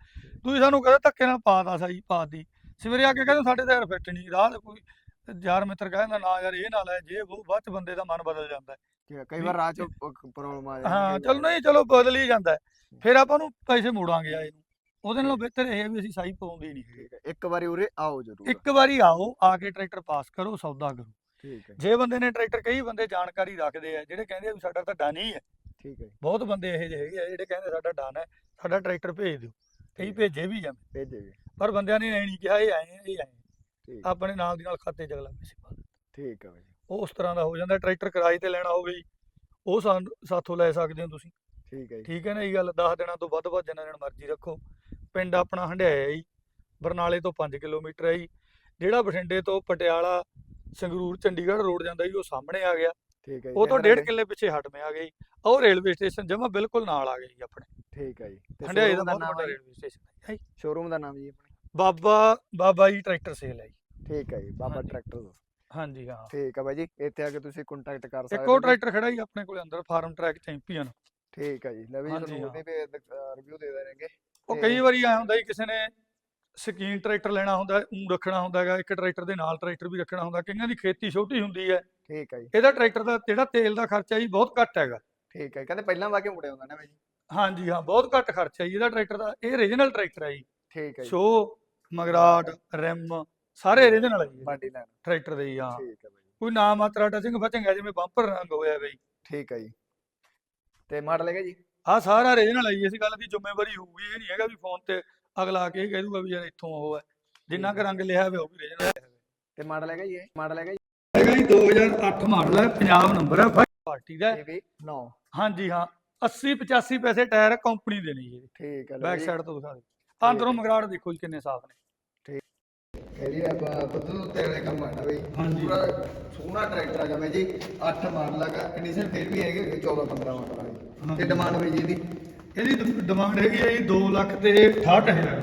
ਤੁਸੀਂ ਸਾਨੂੰ ਕਹਿੰਦੇ ਧੱਕੇ ਨਾਲ ਪਾਤਾ ਸਾਈ ਪਾਤੀ ਸਵੇਰੇ ਆ ਕੇ ਕਹਿੰਦੇ ਸਾਡੇ ਤਾਂ ਯਾਰ ਫਿੱਟ ਨਹੀਂ ਰਾਹ ਤੇ ਕੋਈ ਯਾਰ ਮਿੱਤਰ ਕਹਿੰਦਾ ਨਾ ਯਾਰ ਇਹ ਨਾਲ ਹੈ ਜੇ ਉਹ ਬਾਅਦ ਚ ਬੰਦੇ ਦਾ ਮਨ ਬਦਲ ਜਾਂਦਾ ਹੈ। ਠੀਕ ਹੈ ਕਈ ਵਾਰ ਰਾਹ ਚ ਪ੍ਰੋਬਲਮ ਆ ਜਾਂਦੀ ਹਾਂ ਹੈ ਚਲੋ ਨਹੀਂ ਚਲੋ ਬਦਲ ਹੀ ਜਾਂਦਾ ਹੈ। ਫਿਰ ਆਪਾਂ ਨੂੰ ਪੈਸੇ ਮੋੜਾਂਗੇ ਆ ਇਹਨੂੰ। ਉਹਦੇ ਨਾਲੋਂ ਬਿਹਤਰ ਇਹ ਹੈ ਵੀ ਅਸੀਂ ਸਾਈ ਪਾਉਂਦੇ ਨਹੀਂ ਹੈਗੇ। ਠੀਕ ਹੈ ਇੱਕ ਵਾਰੀ ਉਰੇ ਆਓ ਜ਼ਰੂਰ। ਇੱਕ ਵਾਰੀ ਆਓ ਆ ਕੇ ਟਰੈਕਟਰ ਪਾਸ ਕਰੋ ਸੌਦਾ ਕਰੋ। ਠੀਕ ਹੈ। ਜੇ ਬੰਦੇ ਨੇ ਟਰੈਕਟਰ ਕਈ ਬੰਦੇ ਜਾਣਕਾਰੀ ਰੱਖਦੇ ਆ ਜਿਹੜੇ ਕਹਿੰਦੇ ਆ ਵੀ ਸਾਡਾ ਤਾਂ ਡਨ ਹੀ ਹੈ। ਠੀਕ ਹੈ ਜੀ, ਬਹੁਤ ਬੰਦੇ ਇਹੋ ਜਿਹੇ ਹੈਗੇ ਆ ਜਿਹੜੇ ਕਹਿੰਦੇ ਸਾਡਾ ਡਨ ਹੈ ਸਾਡਾ ਟਰੈਕਟਰ ਭੇਜ ਦਿਓ। ਕਈ। ਭੇਜੇ ਵੀ ਜਾਂਦੇ ਭੇਜੇ ਜੀ ਪਰ ਬੰਦਿਆਂ ਨੇ ਐ ਨਹੀਂ ਕਿਹਾ ਇਹ ਆਏ ਆ, ਇਹ ਆਏ ਆ। ਠੀਕ ਆਪਣੇ ਨਾਲ ਦੀ ਨਾਲ ਖਾਤੇ ਚ ਅਗਲਾ ਪੈਸੇ ਪਾ ਦਿੰਦਾ। ਠੀਕ ਹੈ ਬਾਈ। ਉਹ ਉਸ ਤਰ੍ਹਾਂ ਦਾ ਹੋ ਜਾਂਦਾ ਟਰੈਕਟਰ ਕਿਰਾਏ ਤੇ ਲੈਣਾ ਹੋਵੇ ਜੀ, ਉਹ ਸਾਨੂੰ ਸਾਥੋਂ ਲੈ ਸਕਦੇ ਹੋ ਤੁਸੀਂ। ਠੀਕ ਹੈ ਜੀ। ਠੀਕ ਹੈ ਨਾ ਇਹ ਗੱਲ 10 ਦਿਨਾਂ ਤੋਂ ਵੱਧ ਵੱਧ ਜਿੰਨਾ ਦਿਨ ਮਰਜ਼ੀ ਰੱਖੋ। ਪਿੰਡ ਆਪਣਾ ਹੰਡਿਆਇਆ ਜੀ ਬਰਨਾਲੇ ਤੋਂ 5 ਕਿਲੋਮੀਟਰ ਹੈ ਜੀ। ਜਿਹੜਾ ਬਠਿੰਡੇ ਤੋਂ ਪਟਿਆਲਾ ਸੰਗਰੂਰ ਚੰਡੀਗੜ੍ਹ ਰੋਡ ਜਾਂਦਾ ਜੀ ਉਹ ਸਾਹਮਣੇ ਆ ਗਿਆ। ਠੀਕ ਹੈ ਜੀ ਉਹ ਤੋਂ ਡੇਢ ਕਿੱਲੇ ਪਿੱਛੇ ਹਟਵੇਂ ਆ ਗਈ ਉਹ ਰੇਲਵੇ ਸਟੇਸ਼ਨ ਜਮਾ ਬਿਲਕੁਲ ਨਾਲ ਆ ਗਈ ਜੀ ਆਪਣੇ। ਠੀਕ ਹੈ ਜੀ। ਤੇ ਹੰਡਿਆਏ ਦਾ showroom ਬਹੁਤ ਨਾਮ ਵੱਡਾ ਹੈ ਜੀ? ਰੇਲਵੇ ਸਟੇਸ਼ਨ ਹੈ ਜੀ। ਸ਼ੋਰੂਮ ਦਾ ਨਾਮ ਜੀ ਆਪਣੇ। ਬਾਬਾ ਬਾਬਾ ਜੀ ਟਰੈਕਟਰ ਸੇਲ ਹੈ ਜੀ। ਠੀਕ ਹੈ ਜੀ ਬਾਬਾ ਹਾਂਜੀ। ਟਰੈਕਟਰ ਹਾਂਜੀ ਹਾਂ। ਠੀਕ ਹੈ ਬਾਈ ਜੀ ਇੱਥੇ ਆ ਕੇ ਤੁਸੀਂ ਕੰਟੈਕਟ ਕਰ ਸਕਦੇ ਇੱਕ ਹੋ ਜੀ। ਟਰੈਕਟਰ ਖੜਾ ਜੀ ਆਪਣੇ ਕੋਲੇ ਅੰਦਰ ਫਾਰਮ ਟਰੈਕ ਚੈਂਪੀਅਨ। ਠੀਕ ਹੈ ਜੀ ਲੈ ਵੀ ਹਾਂਜੀ, ਤੁਹਾਨੂੰ ਉਹਦੇ ਤੇ ਰਿਵਿਊ ਦੇ ਦੇਣਗੇ ਉਹ ਕਈ ਵਾਰੀ ਆਇਆ ਹੁੰਦਾ ਜੀ ਕਿਸੇ ਨੇ ਸਕੀਨ ਟਰੈਕਟਰ ਲੈਣਾ ਹੁੰਦਾ ਉਹ ਰੱਖਣਾ ਹੁੰਦਾ ਹੈਗਾ ਇੱਕ ਟਰੈਕਟਰ ਦੇ ਨਾਲ ਟਰੈਕਟਰ ਵੀ ਰੱਖਣਾ ਹੁੰਦਾ ਕਈਆਂ ਦੀ ਖੇਤੀ ਛੋਟੀ ਹੁੰਦੀ ਹੈ। ਠੀਕ ਹੈ ਜੀ। ਇਹਦਾ ਟਰੈਕਟਰ ਦਾ ਜਿਹੜਾ ਤੇਲ ਦਾ ਖਰਚਾ ਜੀ ਬਹੁਤ ਘੱਟ ਹੈਗਾ। ਠੀਕ ਹੈ ਕਹਿੰਦੇ ਪਹਿਲਾਂ ਵਾ ਕੇ ਮੁੜੇ ਹੁੰਦਾ ਨਾ ਬਾਈ ਜੀ। ਹਾਂਜੀ ਹਾਂ ਬਹੁਤ ਘੱਟ ਖਰਚਾ ਜੀ ਇਹਦਾ ਟਰੈਕਟਰ ਦਾ ਇਹ ਰੀਜਨਲ ਟਰੈਕਟਰ ਹੈ ਜੀ। ਠੀਕ ਹੈ ਜੀ। ਸ਼ੋ ਮਗਰਾਟ ਰਿਮ ਸਾਰੇ ਰੀਜਨਲ ਹੈ ਜੀ ਬਾਡੀ ਲੈਣ ਟਰੈਕਟਰ ਦੇ ਹਾਂ ਠੀਕ ਹੈ ਬਾਈ। ਕੋਈ ਨਾ ਮਾਤਰਾ ਟਚਿੰਗ ਫਚਿੰਗ ਹੈ ਜਿਵੇਂ ਬੰਪਰ ਰੰਗ ਹੋਇਆ ਬਈ। ਠੀਕ ਹੈ ਜੀ। ਤੇ ਮਾਡਲ ਹੈਗਾ ਜੀ? ਆ ਸਾਰਾ ਰੀਜਨਲ ਹੈ ਜੀ ਇਸ ਗੱਲ ਦੀ ਜ਼ਿੰਮੇਵਾਰੀ ਹੋਊਗੀ ਇਹ ਨਹੀਂ ਹੈਗਾ ਵੀ ਫੋਨ ਤੇ ਅਗਲਾ ਕੇ ਕਹਿ ਦੂਗਾ ਵੀ ਯਾਰ ਇੱਥੋਂ ਉਹ ਹੈ। ਜਿੰਨਾ ਕੁ ਰੰਗ ਲਿਆ ਹੋਇਆ ਉਹ ਵੀ ਰੀਜਨਲ ਹੈ। ਤੇ ਮਾਡਲ ਹੈਗਾ ਜੀ ਇਹ? ਮਾਡਲ ਹੈਗਾ ਜੀ? ਹੈਗਾ ਜੀ 2008 ਮਾਡਲ ਹੈ ਪੰਜਾਬ ਨੰਬਰ ਹੈ ਪਾਰਟੀ ਦਾ। ਇਹ ਵੀ 9 ਹਾਂਜੀ ਹਾਂ। 80 85 ਪੈਸੇ ਟਾਇਰ ਕੰਪਨੀ ਦੇ ਨੇ ਜੀ ਠੀਕ ਹੈ ਬੈਕ ਸਾਈਡ ਤੋਂ ਦਿਖਾ ਦਿਓ। ਅੰਦਰੋਂ ਮਗਰਾੜ ਦੇਖੋ ਜੀ ਕਿੰਨੇ ਸਾਫ਼ ਨੇ। ਇਹਦੀ ਆਪਾਂ ਪੱਤੂ ਉੱਤੇ ਵਾਲੇ ਕੰਮ ਆਣਾ ਬਈ। ਪੂਰਾ ਸੋਹਣਾ ਟਰੈਕਟਰ ਹੈਗਾ ਬਈ ਜੀ। 8 ਮਾਡਲ ਹੈਗਾ ਕੰਡੀਸ਼ਨ ਫਿਰ ਵੀ ਹੈਗੇ 14 15 ਮਾਡਲ ਹੈ ਤੇ ਡਿਮਾਂਡ ਬਈ ਜੀ ਇਹਦੀ। ਇਹਦੀ ਡਿਮਾਂਡ ਹੈਗੀ ਹੈ ਜੀ 2 ਲੱਖ ਤੇ 68000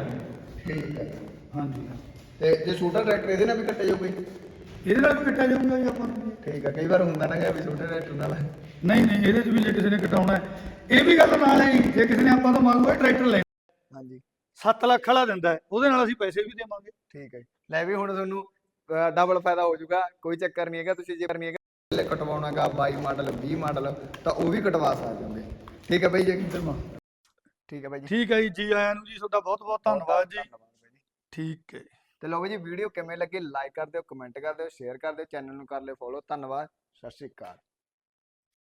ਠੀਕ ਹੈ ਹਾਂਜੀ। ਤੇ ਜੇ ਛੋਟਾ ਟਰੈਕਟਰ ਇਹਦੇ ਨਾਲ ਵੀ ਕੱਟੇ ਜਾਊ ਕੋਈ ਇਹਦੇ ਨਾਲ ਵੀ ਕੱਟਿਆ ਜਾਊਗਾ ਜੀ ਆਪਾਂ ਨੂੰ। ਠੀਕ ਹੈ ਕਈ ਵਾਰ ਹੁੰਦਾ ਨਾ ਕਿ ਵੀ ਛੋਟੇ ਟਰੈਕਟਰ ਨਾਲ। ਨਹੀਂ ਨਹੀਂ ਇਹਦੇ 'ਚ ਵੀ ਜੇ ਕਿਸੇ ਨੇ ਕਟਾਉਣਾ ਹੈ ਇਹ ਵੀ ਗੱਲ ਨਾਲ ਹੈ ਜੀ, ਜੇ ਕਿਸੇ ਨੇ ਆਪਾਂ ਤੋਂ ਇਹ ਟਰੈਕਟਰ ਲੈ ਹਾਂਜੀ। 7 ਲੱਖ ਵਾਲਾ ਦਿੰਦਾ ਹੈ ਉਹਦੇ ਨਾਲ ਅਸੀਂ ਪੈਸੇ ਵੀ ਦੇਵਾਂਗੇ। ਠੀਕ ਹੈ ਜੀ। ਲੈ ਵੀ ਹੁਣ ਤੁਹਾਨੂੰ ਡਬਲ ਫਾਇਦਾ ਹੋ ਜਾਊਗਾ ਕੋਈ ਚੱਕਰ ਨਹੀਂ ਹੈਗਾ ਤੁਸੀਂ ਜੇ ਕਰਨੀ ਹੈਗਾ ਕਟਵਾਉਣਾਗਾ 22 ਮਾਡਲ 20 ਮਾਡਲ ਤਾਂ ਉਹ ਵੀ ਕਟਵਾ ਸਕਦੇ ਹੋਗੇ ਠੀਕ ਹੈ ਬਾਈ ਜੀ ਠੀਕ ਹੈ ਬਾਈ ਜੀ। ਠੀਕ ਹੈ ਜੀ ਜੀ ਆਇਆਂ ਨੂੰ ਜੀ ਤੁਹਾਡਾ ਬਹੁਤ ਬਹੁਤ ਧੰਨਵਾਦ ਜੀ। ਧੰਨਵਾਦ ਬਾਈ ਜੀ। ਠੀਕ ਹੈ। ਤੇ ਲੋ ਜੀ ਵੀਡੀਓ ਕਿਵੇਂ ਲੱਗੀ ਲਾਈਕ ਕਰ ਦਿਓ ਕਮੈਂਟ ਕਰ ਦਿਓ ਸ਼ੇਅਰ ਕਰ ਦਿਓ ਚੈਨਲ ਨੂੰ ਕਰ ਲਿਓ ਫੋਲੋ ਧੰਨਵਾਦ ਸਤਿ ਸ਼੍ਰੀ ਅਕਾਲ।